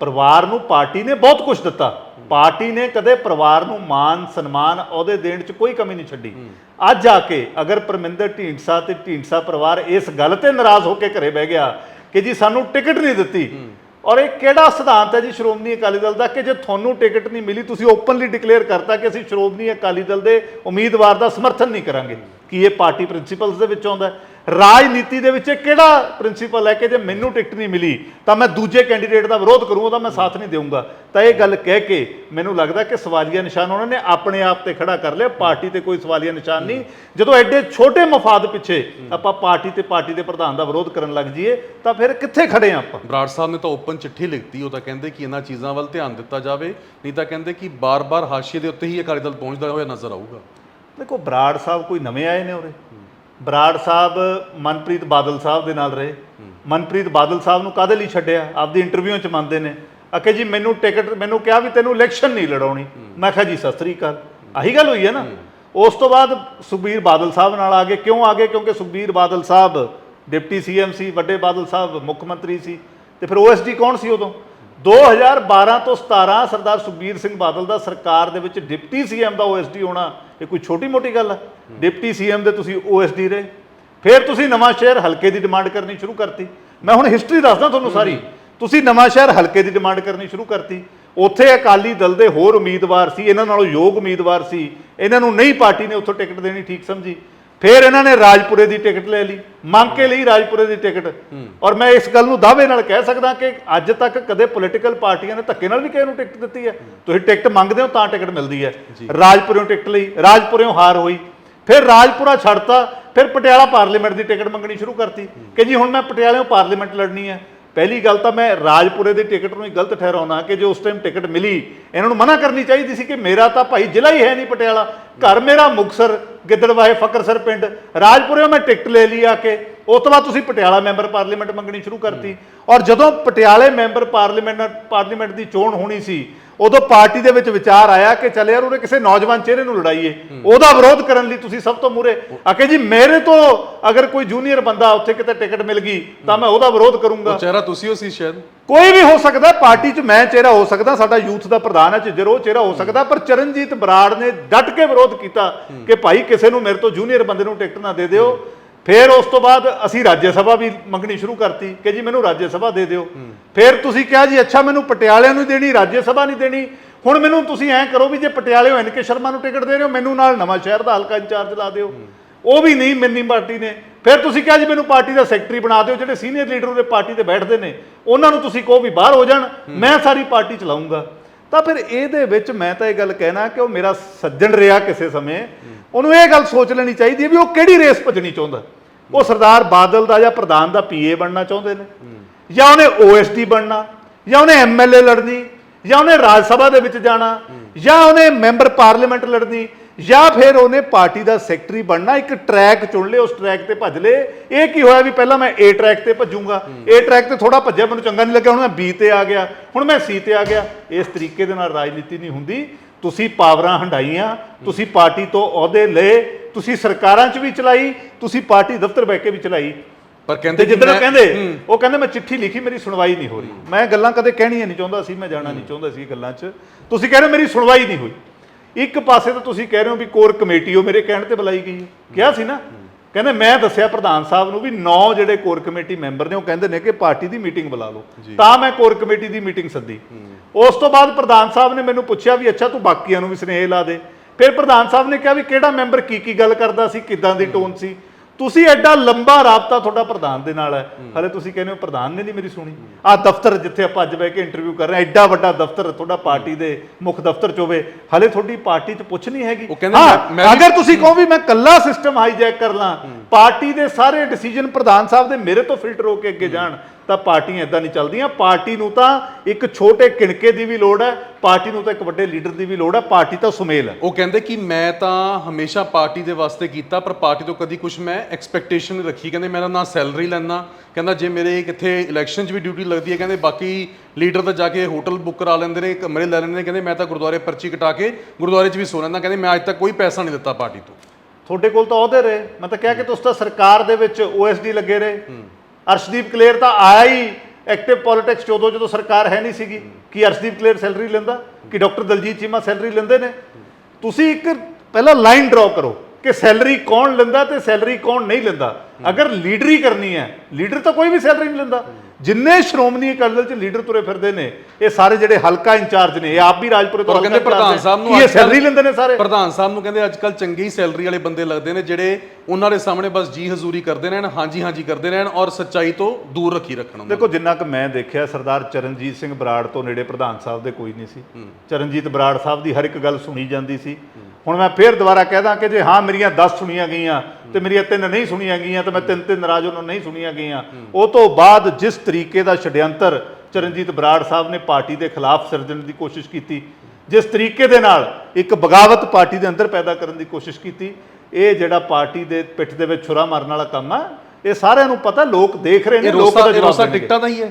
ਪਰਿਵਾਰ ਨੂੰ ਪਾਰਟੀ ਨੇ ਬਹੁਤ ਕੁਝ ਦਿੱਤਾ। ਪਾਰਟੀ ਨੇ ਕਦੇ ਪਰਿਵਾਰ ਨੂੰ ਮਾਨ ਸਨਮਾਨ ਅਹੁਦੇ ਦੇਣ 'ਚ ਕੋਈ ਕਮੀ ਨਹੀਂ ਛੱਡੀ। ਅੱਜ ਆ ਕੇ ਅਗਰ ਪਰਮਿੰਦਰ ਢੀਂਡਸਾ ਤੇ ਢੀਂਡਸਾ ਪਰਿਵਾਰ ਇਸ ਗੱਲ ਤੇ ਨਾਰਾਜ਼ ਹੋ ਕੇ ਘਰੇ ਬਹਿ ਗਿਆ ਕਿ ਜੀ ਸਾਨੂੰ ਟਿਕਟ ਨਹੀਂ ਦਿੱਤੀ ਔਰ ਇਹ ਕਿਹੜਾ ਸਿਧਾਂਤ ਹੈ ਜੀ ਸ਼੍ਰੋਮਣੀ ਅਕਾਲੀ ਦਲ ਦਾ ਕਿ ਜੇ ਤੁਹਾਨੂੰ ਟਿਕਟ ਨਹੀਂ ਮਿਲੀ, ਤੁਸੀਂ ਓਪਨਲੀ ਡਿਕਲੇਅਰ ਕਰਤਾ ਕਿ ਅਸੀਂ ਸ਼੍ਰੋਮਣੀ ਅਕਾਲੀ ਦਲ ਦੇ ਉਮੀਦਵਾਰ ਦਾ ਸਮਰਥਨ ਨਹੀਂ ਕਰਾਂਗੇ। ਕੀ ਇਹ ਪਾਰਟੀ ਪ੍ਰਿੰਸੀਪਲਸ ਦੇ ਵਿੱਚ ਆਉਂਦਾ ਹੈ? ਰਾਜਨੀਤੀ ਦੇ ਵਿੱਚ ਇਹ ਕਿਹੜਾ ਪ੍ਰਿੰਸੀਪਲ ਹੈ ਕਿ ਜੇ ਮੈਨੂੰ ਟਿਕਟ ਨਹੀਂ ਮਿਲੀ ਤਾਂ ਮੈਂ ਦੂਜੇ ਕੈਂਡੀਡੇਟ ਦਾ ਵਿਰੋਧ ਕਰੂੰ ਉਹਦਾ ਮੈਂ ਸਾਥ ਨਹੀਂ ਦੇਵਾਂਗਾ ਤਾਂ ਇਹ ਗੱਲ ਕਹਿ ਕੇ ਮੈਨੂੰ ਲੱਗਦਾ ਕਿ ਸਵਾਲੀਆ ਨਿਸ਼ਾਨ ਉਹਨਾਂ ਨੇ ਆਪਣੇ ਆਪ ਤੇ ਖੜਾ ਕਰ ਲਿਆ ਪਾਰਟੀ ਤੇ ਕੋਈ ਸਵਾਲੀਆ ਨਿਸ਼ਾਨ ਨਹੀਂ। ਜਦੋਂ ਐਡੇ ਛੋਟੇ ਮਫਾਦ ਪਿੱਛੇ ਆਪਾਂ ਪਾਰਟੀ ਤੇ ਪਾਰਟੀ ਦੇ ਪ੍ਰਧਾਨ ਦਾ ਵਿਰੋਧ ਕਰਨ ਲੱਗ ਜਾਈਏ ਤਾਂ ਫਿਰ ਕਿੱਥੇ ਖੜੇ ਆ ਆਪਾਂ? ਬਰਾੜ ਸਾਹਿਬ ਨੇ ਤਾਂ ਓਪਨ ਚਿੱਠੀ ਲਿਖਤੀ ਉਹ ਤਾਂ ਕਹਿੰਦੇ ਕਿ ਇਹਨਾਂ ਚੀਜ਼ਾਂ ਵੱਲ ਧਿਆਨ ਦਿੱਤਾ ਜਾਵੇ ਨਹੀਂ ਤਾਂ ਕਹਿੰਦੇ ਕਿ ਬਾਰ-ਬਾਰ ਹਾਸ਼ੀਏ ਦੇ ਉੱਤੇ ਹੀ ਅਕਾਲੀ ਦਲ ਪਹੁੰਚਦਾ ਹੋਇਆ ਨਜ਼ਰ ਆਊਗਾ। ਦੇਖੋ ਬਰਾੜ ਸਾਹਿਬ ਕੋਈ ਨਵੇਂ ਆਏ ਨੇ ਉਰੇ। ਬਰਾੜ ਸਾਹਿਬ ਮਨਪ੍ਰੀਤ ਬਾਦਲ ਸਾਹਿਬ ਦੇ ਨਾਲ ਰਹੇ। ਮਨਪ੍ਰੀਤ ਬਾਦਲ ਸਾਹਿਬ ਨੂੰ ਕਾਦੇ ਲਈ ਛੱਡਿਆ? ਆਪਦੀ ਇੰਟਰਵਿਊ ਚ ਮੰਨਦੇ ਨੇ। ਅਕੇ ਜੀ, ਮੈਨੂੰ ਟਿਕਟ ਮੈਨੂੰ ਕਿਹਾ ਵੀ ਤੈਨੂੰ ਇਲੈਕਸ਼ਨ ਨਹੀਂ ਲੜਾਉਣੀ। ਮੈਂ ਕਿਹਾ ਜੀ, ਸਤਿ ਸ੍ਰੀ ਅਕਾਲ। ਆਹੀ ਗੱਲ ਹੋਈ ਹੈ ਨਾ। ਉਸ ਤੋਂ ਬਾਅਦ ਸੁਖਬੀਰ ਬਾਦਲ ਸਾਹਿਬ ਨਾਲ ਆ ਗਏ। ਕਿਉਂ ਆ ਗਏ? ਕਿਉਂਕਿ ਸੁਖਬੀਰ ਬਾਦਲ ਸਾਹਿਬ ਡਿਪਟੀ ਸੀਐਮ ਸੀ, ਵੱਡੇ ਬਾਦਲ ਸਾਹਿਬ ਮੁੱਖ ਮੰਤਰੀ ਸੀ। ਤੇ ਫਿਰ ਓਐਸਡੀ ਕੌਣ ਸੀ ਉਦੋਂ? 2012 ਤੋਂ 17 ਸਰਦਾਰ ਸੁਖਬੀਰ ਸਿੰਘ ਬਾਦਲ ਦਾ ਸਰਕਾਰ ਦੇ ਵਿੱਚ ਡਿਪਟੀ ਸੀਐਮ ਦਾ ਓਐਸਡੀ ਹੋਣਾ ਇਹ ਕੋਈ ਛੋਟੀ ਮੋਟੀ ਗੱਲ ਹੈ। ਡਿਪਟੀ ਸੀਐਮ ਦੇ ਤੁਸੀਂ ਓਐਸਡੀ ਰਹੇ। ਫਿਰ ਤੁਸੀਂ ਨਵਾਂ ਸ਼ਹਿਰ ਹਲਕੇ ਦੀ ਡਿਮਾਂਡ ਕਰਨੀ ਸ਼ੁਰੂ ਕਰਤੀ। ਮੈਂ ਹੁਣ ਹਿਸਟਰੀ ਦੱਸਦਾ ਤੁਹਾਨੂੰ ਸਾਰੀ। ਤੁਸੀਂ ਨਵਾਂ ਸ਼ਹਿਰ ਹਲਕੇ ਦੀ ਡਿਮਾਂਡ ਕਰਨੀ ਸ਼ੁਰੂ ਕਰਤੀ। ਉੱਥੇ ਅਕਾਲੀ ਦਲ ਦੇ ਹੋਰ ਉਮੀਦਵਾਰ ਸੀ ਇਹਨਾਂ ਨਾਲੋਂ ਯੋਗ ਉਮੀਦਵਾਰ ਸੀ। ਇਹਨਾਂ ਨੂੰ ਨਹੀਂ ਪਾਰਟੀ ਨੇ ਉੱਥੋਂ ਟਿਕਟ ਦੇਣੀ ਠੀਕ ਸਮਝੀ। ਫਿਰ ਇਹਨਾਂ ਨੇ ਰਾਜਪੁਰੇ ਦੀ ਟਿਕਟ ਲੈ ਲਈ ਮੰਗ ਕੇ ਲਈ ਰਾਜਪੁਰੇ ਦੀ ਟਿਕਟ। ਔਰ ਮੈਂ ਇਸ ਗੱਲ ਨੂੰ ਦਾਅਵੇ ਨਾਲ ਕਹਿ ਸਕਦਾ ਕਿ ਅੱਜ ਤੱਕ ਕਦੇ ਪੋਲੀਟੀਕਲ ਪਾਰਟੀਆਂ ਨੇ ਧੱਕੇ ਨਾਲ ਵੀ ਕਿਸੇ ਨੂੰ ਟਿਕਟ ਦਿੱਤੀ ਹੈ। ਤੁਸੀਂ ਟਿਕਟ ਮੰਗਦੇ ਹੋ ਤਾਂ ਟਿਕਟ ਮਿਲਦੀ ਹੈ। ਰਾਜਪੁਰਿਓਂ ਟਿਕਟ ਲਈ ਰਾਜਪੁਰਿਓਂ ਹਾਰ ਹੋਈ ਫਿਰ ਰਾਜਪੁਰਾ ਛੱਡਤਾ ਫਿਰ ਪਟਿਆਲਾ ਪਾਰਲੀਮੈਂਟ ਦੀ ਟਿਕਟ ਮੰਗਣੀ ਸ਼ੁਰੂ ਕਰਤੀ ਕਿ ਜੀ ਹੁਣ ਮੈਂ ਪਟਿਆਲਿਓਂ ਪਾਰਲੀਮੈਂਟ ਲੜਨੀ ਹੈ। ਪਹਿਲੀ ਗੱਲ ਤਾਂ ਮੈਂ ਰਾਜਪੁਰੇ ਦੀ ਟਿਕਟ ਨੂੰ ਹੀ ਗਲਤ ਠਹਿਰਾਉਣਾ ਕਿ ਜੇ ਉਸ ਟਾਈਮ ਟਿਕਟ ਮਿਲੀ, ਇਹਨਾਂ ਨੂੰ ਮਨਾ ਕਰਨੀ ਚਾਹੀਦੀ ਸੀ ਕਿ ਮੇਰਾ ਤਾਂ ਭਾਈ ਜ਼ਿਲ੍ਹਾ ਹੀ ਹੈ ਨਹੀਂ ਪਟਿਆਲਾ। ਘਰ ਮੇਰਾ ਮੁਕਸਰ, ਗਿੱਦੜਵਾਹੇ, ਫਕਰਸਰ ਪਿੰਡ। ਰਾਜਪੁਰੇ ਮੈਂ ਟਿਕਟ ਲੈ ਲਈ ਆ ਕੇ। ਉਸ ਤੋਂ ਬਾਅਦ ਤੁਸੀਂ ਪਟਿਆਲਾ ਮੈਂਬਰ ਪਾਰਲੀਮੈਂਟ ਮੰਗਣੀ ਸ਼ੁਰੂ ਕਰਤੀ। ਔਰ ਜਦੋਂ ਪਟਿਆਲੇ ਮੈਂਬਰ ਪਾਰਲੀਮੈਂਟ ਪਾਰਲੀਮੈਂਟ ਦੀ ਚੋਣ ਹੋਣੀ ਸੀ ਉਦੋਂ ਪਾਰਟੀ ਦੇ ਵਿੱਚ ਵਿਚਾਰ ਆਇਆ ਕਿ ਚੱਲ ਯਾਰ ਉਹਨੇ ਕਿਸੇ ਨੌਜਵਾਨ ਚਿਹਰੇ ਨੂੰ ਲੜਾਈਏ। ਉਹਦਾ ਵਿਰੋਧ ਕਰਨ ਲਈ ਤੁਸੀਂ ਸਭ ਤੋਂ ਮੂਰੇ ਆਕੇ ਜੀ ਮੇਰੇ ਤੋਂ ਅਗਰ ਕੋਈ ਜੂਨੀਅਰ ਬੰਦਾ ਉੱਥੇ ਕਿਤੇ ਟਿਕਟ ਮਿਲ ਗਈ ਤਾਂ ਮੈਂ ਉਹਦਾ ਵਿਰੋਧ ਕਰੂੰਗਾ। ਚਿਹਰਾ ਤੁਸੀਂ ਹੋ ਸੀ ਸ਼ਾਇਦ? ਕੋਈ ਵੀ ਹੋ ਸਕਦਾ ਪਾਰਟੀ 'ਚ ਮੈਂ ਚਿਹਰਾ ਹੋ ਸਕਦਾ ਸਾਡਾ ਯੂਥ ਦਾ ਪ੍ਰਧਾਨ ਹੈ ਝਿੱਜਰ ਉਹ ਚਿਹਰਾ ਹੋ ਸਕਦਾ ਪਰ ਚਰਨਜੀਤ ਬਰਾੜ ਨੇ ਡਟ ਕੇ ਵਿਰੋਧ ਕੀਤਾ ਕਿ ਭਾਈ ਕਿਸੇ ਨੂੰ ਮੇਰੇ ਤੋਂ ਜੂਨੀਅਰ ਬੰਦੇ ਨੂੰ ਟਿਕਟ ਨਾ ਦੇ ਦਿਓ। ਫਿਰ ਉਸ ਤੋਂ ਬਾਅਦ ਅਸੀਂ ਰਾਜ ਸਭਾ ਵੀ ਮੰਗਣੀ ਸ਼ੁਰੂ ਕਰਤੀ ਕਿ ਜੀ ਮੈਨੂੰ ਰਾਜ ਸਭਾ ਦੇ ਦਿਓ। ਫਿਰ ਤੁਸੀਂ ਕਿਹਾ ਜੀ ਅੱਛਾ ਮੈਨੂੰ ਪਟਿਆਲਿਆਂ ਨੂੰ ਦੇਣੀ ਰਾਜ ਸਭਾ ਨਹੀਂ ਦੇਣੀ। ਹੁਣ ਮੈਨੂੰ ਤੁਸੀਂ ਐਂ ਕਰੋ ਵੀ ਜੇ ਪਟਿਆਲਿਓਂ ਐਨ ਕੇ ਸ਼ਰਮਾ ਨੂੰ ਟਿਕਟ ਦੇ ਰਹੇ ਹੋ ਮੈਨੂੰ ਨਾਲ ਨਵਾਂ ਸ਼ਹਿਰ ਦਾ ਹਲਕਾ ਇੰਚਾਰਜ ਲਾ ਦਿਓ। ਉਹ ਵੀ ਨਹੀਂ ਮਿੰਨੀ ਪਾਰਟੀ ਨੇ। ਫਿਰ ਤੁਸੀਂ ਕਿਹਾ ਜੀ ਮੈਨੂੰ ਪਾਰਟੀ ਦਾ ਸੈਕਟਰੀ ਬਣਾ ਦਿਓ ਜਿਹੜੇ ਸੀਨੀਅਰ ਲੀਡਰ ਉਹਦੇ ਪਾਰਟੀ ਤੇ ਬੈਠਦੇ ਨੇ। ਉਹਨਾਂ ਨੂੰ ਤੁਸੀਂ ਕਹੋ ਵੀ ਬਾਹਰ ਹੋ ਜਾਣ ਮੈਂ ਸਾਰੀ ਪਾਰਟੀ ਚਲਾਉਂਗਾ ਤਾਂ ਫਿਰ ਇਹਦੇ ਵਿੱਚ ਮੈਂ ਤਾਂ ਇਹ ਗੱਲ ਕਹਿਣਾ ਕਿ ਉਹ ਮੇਰਾ ਸੱਜਣ ਰਿਹਾ ਕਿਸੇ ਸਮੇਂ। ਉਹਨੂੰ ਇਹ ਗੱਲ ਸੋਚ ਲੈਣੀ ਚਾਹੀਦੀ ਹੈ ਵੀ ਉਹ ਕਿਹੜੀ ਰੇਸ ਭੱਜਣੀ ਚਾਹੁੰਦਾ। ਉਹ ਸਰਦਾਰ ਬਾਦਲ ਦਾ ਜਾਂ ਪ੍ਰਧਾਨ ਦਾ ਪੀਏ ਬਣਨਾ ਚਾਹੁੰਦੇ ਨੇ। ਜਾਂ ਉਹਨੇ ਓਐਸਡੀ ਬਣਨਾ, ਜਾਂ ਉਹਨੇ ਐਮਐਲਏ ਲੜਨੀ, ਜਾਂ ਉਹਨੇ ਰਾਜ ਸਭਾ ਦੇ ਵਿੱਚ ਜਾਣਾ, ਜਾਂ ਉਹਨੇ ਮੈਂਬਰ ਪਾਰਲੀਮੈਂਟ ਲੜਨੀ। ਜਾਂ ਫਿਰ ਉਹਨੇ ਪਾਰਟੀ ਦਾ ਸੈਕਟਰੀ ਬਣਨਾ ਇੱਕ ਟਰੈਕ ਚੁਣ ਲਿਆ ਉਸ ਟਰੈਕ ਤੇ ਭੱਜ ਲੇ ਇਹ ਕੀ ਹੋਇਆ ਵੀ ਪਹਿਲਾਂ ਮੈਂ ਏ ਟਰੈਕ ਤੇ ਭੱਜੂਗਾ। ਏ ਟਰੈਕ ਤੇ ਥੋੜਾ ਭੱਜਿਆ ਮੈਨੂੰ ਚੰਗਾ ਨਹੀਂ ਲੱਗਿਆ ਹੁਣ ਮੈਂ ਬੀ ਤੇ ਆ ਗਿਆ। ਹੁਣ ਮੈਂ ਸੀ ਤੇ ਆ ਗਿਆ। ਇਸ ਤਰੀਕੇ ਦੇ ਨਾਲ ਰਾਜਨੀਤੀ ਨਹੀਂ ਹੁੰਦੀ। ਤੁਸੀਂ ਪਾਵਰਾਂ ਹੰਡਾਈਆਂ ਤੁਸੀਂ ਪਾਰਟੀ ਤੋਂ ਅਹੁਦੇ ਲਏ ਤੁਸੀਂ ਸਰਕਾਰਾਂ 'ਚ ਵੀ ਚਲਾਈ ਤੁਸੀਂ ਪਾਰਟੀ ਦਫ਼ਤਰ ਬੈ ਕੇ ਵੀ ਚਲਾਈ। ਪਰ ਕਹਿੰਦੇ ਜਿੱਦਣ ਮੈਂ- ਕਹਿੰਦੇ ਉਹ ਕਹਿੰਦੇ ਮੈਂ ਚਿੱਠੀ ਲਿਖੀ ਮੇਰੀ ਸੁਣਵਾਈ ਨਹੀਂ ਹੋ ਰਹੀ। ਮੈਂ ਗੱਲਾਂ ਕਦੇ ਕਹਿਣੀਆਂ ਨਹੀਂ ਚਾਹੁੰਦਾ ਸੀ ਮੈਂ ਜਾਣਾ ਨਹੀਂ ਚਾਹੁੰਦਾ ਸੀ ਗੱਲਾਂ 'ਚ। ਤੁਸੀਂ ਕਹਿ ਰਹੇ ਹੋ ਮੇਰੀ ਸੁਣਵਾਈ ਨਹੀਂ ਹੋਈ। ਇੱਕ ਪਾਸੇ ਤਾਂ ਤੁਸੀਂ ਕਹਿ ਰਹੇ ਹੋ ਵੀ ਕੋਰ ਕਮੇਟੀ ਉਹ ਮੇਰੇ ਕਹਿਣ ਤੇ ਬੁਲਾਈ ਗਈ ਹੈ। ਕਿਹਾ ਸੀ ਨਾ? ਕਹਿੰਦੇ ਮੈਂ ਦੱਸਿਆ ਪ੍ਰਧਾਨ ਸਾਹਿਬ ਨੂੰ ਵੀ 9 ਜਿਹੜੇ ਕੋਰ ਕਮੇਟੀ ਮੈਂਬਰ ਨੇ ਉਹ ਕਹਿੰਦੇ ਨੇ ਕਿ ਪਾਰਟੀ ਦੀ ਮੀਟਿੰਗ ਬੁਲਾ ਲਓ। ਤਾਂ ਮੈਂ ਕੋਰ ਕਮੇਟੀ ਦੀ ਮੀਟਿੰਗ ਸੱਦੀ। ਉਸ ਤੋਂ ਬਾਅਦ ਪ੍ਰਧਾਨ ਸਾਹਿਬ ਨੇ ਮੈਨੂੰ ਪੁੱਛਿਆ ਵੀ ਅੱਛਾ ਤੂੰ ਬਾਕੀਆਂ ਨੂੰ ਵੀ ਸੁਨੇਹੇ ਲਾ ਦੇ। ਫਿਰ ਪ੍ਰਧਾਨ ਸਾਹਿਬ ਨੇ ਕਿਹਾ ਵੀ ਕਿਹੜਾ ਮੈਂਬਰ ਕੀ ਕੀ ਗੱਲ ਕਰਦਾ ਸੀ ਕਿੱਦਾਂ ਦੀ ਟੋਨ ਸੀ? ਤੁਸੀਂ ਐਡਾ ਲੰਬਾ ਰਾਬਤਾ ਤੁਹਾਡਾ ਪ੍ਰਧਾਨ ਦੇ ਨਾਲ ਹੈ। ਹਲੇ ਤੁਸੀਂ ਕਹਿੰਦੇ ਹੋ ਪ੍ਰਧਾਨ ਨੇ ਨਹੀਂ ਮੇਰੀ ਸੁਣੀ। ਆ ਦਫ਼ਤਰ ਜਿੱਥੇ ਆਪਾਂ ਅੱਜ ਬਹਿ ਕੇ ਇੰਟਰਵਿਊ ਕਰ ਰਹੇ ਹਾਂ ਐਡਾ ਵੱਡਾ ਦਫ਼ਤਰ ਤੁਹਾਡਾ ਪਾਰਟੀ ਦੇ ਮੁੱਖ ਦਫ਼ਤਰ ਚ ਹੋਵੇ। ਹਲੇ ਤੁਹਾਡੀ ਪਾਰਟੀ ਚ ਪੁੱਛ ਨਹੀਂ ਹੈਗੀ। ਹਾਂ, ਅਗਰ ਤੁਸੀਂ ਕਹੋ ਵੀ ਮੈਂ ਕੱਲਾ ਸਿਸਟਮ ਹਾਈਜੈਕ ਕਰ ਲਾਂ ਪਾਰਟੀ ਦੇ ਸਾਰੇ ਡਿਸੀਜਨ ਪ੍ਰਧਾਨ ਸਾਹਿਬ ਦੇ ਮੇਰੇ ਤੋਂ ਫਿਲਟਰ ਹੋ ਕੇ ਅੱਗੇ ਜਾਣ। ਤਾਂ ਪਾਰਟੀਆਂ ਇਦਾਂ ਨਹੀਂ ਚੱਲਦੀਆਂ। ਪਾਰਟੀ ਨੂੰ ਤਾਂ ਇੱਕ ਛੋਟੇ ਕਿਣਕੇ ਦੀ ਵੀ ਲੋੜ ਹੈ ਪਾਰਟੀ ਨੂੰ ਤਾਂ ਇੱਕ ਵੱਡੇ ਲੀਡਰ ਦੀ ਵੀ ਲੋੜ ਹੈ ਪਾਰਟੀ ਤਾਂ ਸੁਮੇਲ ਹੈ। ਉਹ ਕਹਿੰਦੇ ਕਿ ਮੈਂ ਤਾਂ ਹਮੇਸ਼ਾ ਪਾਰਟੀ ਦੇ ਵਾਸਤੇ ਕੀਤਾ ਪਰ ਪਾਰਟੀ ਤੋਂ ਕਦੀ ਕੁਝ ਮੈਂ ਐਕਸਪੈਕਟੇਸ਼ਨ ਰੱਖੀ। ਕਹਿੰਦੇ ਮੇਰਾ ਨਾ ਸੈਲਰੀ ਲੈਣਾ ਕਹਿੰਦਾ ਜੇ ਮੇਰੇ ਕਿੱਥੇ ਇਲੈਕਸ਼ਨ 'ਚ ਵੀ ਡਿਊਟੀ ਲੱਗਦੀ ਹੈ ਕਹਿੰਦੇ ਬਾਕੀ ਲੀਡਰ ਤਾਂ ਜਾ ਕੇ ਹੋਟਲ ਬੁੱਕ ਕਰਾ ਲੈਂਦੇ ਨੇ ਕਮਰੇ ਲੈ ਲੈਂਦੇ ਨੇ। ਕਹਿੰਦੇ ਮੈਂ ਤਾਂ ਗੁਰਦੁਆਰੇ ਪਰਚੀ ਕਟਾ ਕੇ ਗੁਰਦੁਆਰੇ 'ਚ ਵੀ ਸੋ ਲੈਂਦਾ ਕਹਿੰਦੇ ਮੈਂ ਅੱਜ ਤੱਕ ਕੋਈ ਪੈਸਾ ਨਹੀਂ ਦਿੱਤਾ ਪਾਰਟੀ ਤੋਂ। ਤੁਹਾਡੇ ਕੋਲ ਤਾਂ ਅਹੁਦੇ ਰਹੇ। ਮੈਂ ਤਾਂ ਕਿਹਾ ਕਿ ਤੁਸੀਂ ਤਾਂ ਸਰਕਾਰ ਦੇ ਵਿੱਚ ਓਐਸਡੀ ਲੱਗੇ ਰਹੇ। ਅਰਸ਼ਦੀਪ ਕਲੇਰ ਤਾਂ ਆਇਆ ਹੀ ਐਕਟਿਵ ਪੋਲਿਟਿਕਸ 'ਚ ਉਦੋਂ ਜਦੋਂ ਸਰਕਾਰ ਹੈ ਨਹੀਂ ਸੀਗੀ। ਕਿ ਅਰਸ਼ਦੀਪ ਕਲੇਰ ਸੈਲਰੀ ਲੈਂਦਾ? ਕਿ ਡਾਕਟਰ ਦਲਜੀਤ ਚੀਮਾ ਸੈਲਰੀ ਲੈਂਦੇ ਨੇ? ਤੁਸੀਂ ਇੱਕ ਪਹਿਲਾਂ ਲਾਈਨ ਡਰਾ ਕਰੋ ਕਿ ਸੈਲਰੀ ਕੌਣ ਲੈਂਦਾ ਤੇ ਸੈਲਰੀ ਕੌਣ ਨਹੀਂ ਲੈਂਦਾ। ਅਗਰ ਲੀਡਰੀ ਕਰਨੀ ਹੈ ਲੀਡਰ ਤਾਂ ਕੋਈ ਵੀ ਸੈਲਰੀ ਨਹੀਂ ਲੈਂਦਾ। ਜਿੰਨੇ ਸ਼੍ਰੋਮਣੀ ਅਕਾਲੀ ਦਲ ਚ ਲੀਡਰ ਤੁਰੇ ਫਿਰਦੇ ਨੇ ਇਹ ਸਾਰੇ ਜਿਹੜੇ ਹਲਕਾ ਇੰਚਾਰਜ ਨੇ ਇਹ ਆਪ ਵੀ ਰਾਜਪੁਰੇ ਤੋਂ ਕਹਿੰਦੇ ਪ੍ਰਧਾਨ ਸਾਹਿਬ ਨੇ। ਇਹ ਸੈਲਰੀ ਲੈਂਦੇ ਨੇ ਸਾਰੇ? ਪ੍ਰਧਾਨ ਸਾਹਿਬ ਨੂੰ ਕਹਿੰਦੇ ਅੱਜ ਕੱਲ ਚੰਗੀ ਸੈਲਰੀ ਵਾਲੇ ਬੰਦੇ ਲੱਗਦੇ ਨੇ ਜਿਹੜੇ ਉਹਨਾਂ ਦੇ ਸਾਹਮਣੇ ਬਸ ਜੀ ਹਜ਼ੂਰੀ ਕਰਦੇ ਰਹਿਣ ਹਾਂਜੀ ਹਾਂਜੀ ਕਰਦੇ ਰਹਿਣ ਔਰ ਸੱਚਾਈ ਤੋਂ ਦੂਰ ਰੱਖੀ ਰੱਖਣ। ਦੇਖੋ ਜਿੰਨਾ ਕਿ ਮੈਂ ਦੇਖਿਆ ਸਰਦਾਰ ਚਰਨਜੀਤ ਸਿੰਘ ਬਰਾੜ ਤੋਂ ਨੇੜੇ ਪ੍ਰਧਾਨ ਸਾਹਿਬ ਦੇ ਕੋਈ ਨਹੀਂ ਸੀ। ਚਰਨਜੀਤ ਬਰਾੜ ਸਾਹਿਬ ਦੀ ਹਰ ਇੱਕ ਗੱਲ ਸੁਣੀ ਜਾਂਦੀ ਸੀ। ਹੁਣ ਮੈਂ ਫੇਰ ਦੁਬਾਰਾ ਕਹਿਦਾ ਕਿ ਜੇ ਹਾਂ ਮੇਰੀਆਂ 10 ਸੁਣੀਆਂ ਗਈਆਂ ਤੇ ਮੇਰੀਆਂ ਤਿੰਨ ਨਹੀਂ ਸੁਣੀਆਂ ਗਈਆਂ ਤੇ ਮੈਂ ਤਿੰਨ ਤਿੰਨ ਨਾਰਾਜ਼ ਉਹਨਾਂ ਨਹੀਂ ਸੁਣੀਆਂ ਗਈਆਂ। ਉਹ ਤੋਂ ਬਾਅਦ ਜਿਸ ਤਰੀਕੇ ਦਾ ਛਡਿਅੰਤਰ ਚਰਨਜੀਤ ਬਰਾੜ ਸਾਹਿਬ ਨੇ ਪਾਰਟੀ ਦੇ ਖਿਲਾਫ ਸਿਰਜਣ ਦੀ ਕੋਸ਼ਿਸ਼ ਕੀਤੀ ਜਿਸ ਤਰੀਕੇ ਦੇ ਨਾਲ ਇੱਕ ਬਗਾਵਤ ਪਾਰਟੀ ਦੇ ਅੰਦਰ ਪੈਦਾ ਕਰਨ ਦੀ ਕੋਸ਼ਿਸ਼ ਕੀਤੀ ਇਹ ਜਿਹੜਾ ਪਾਰਟੀ ਦੇ ਪਿੱਠ ਦੇ ਵਿੱਚ ਛੁਰਾ ਮਾਰਨ ਵਾਲਾ ਕੰਮ ਆ ਇਹ ਸਾਰਿਆਂ ਨੂੰ ਪਤਾ ਲੋਕ ਦੇਖ ਰਹੇ ਨੇ ਲੋਕ ਦਾ ਜਵਾਬ ਰੋਸਾ। ਟਿਕਟਾਂ ਦਾ ਹੀ ਹੈ।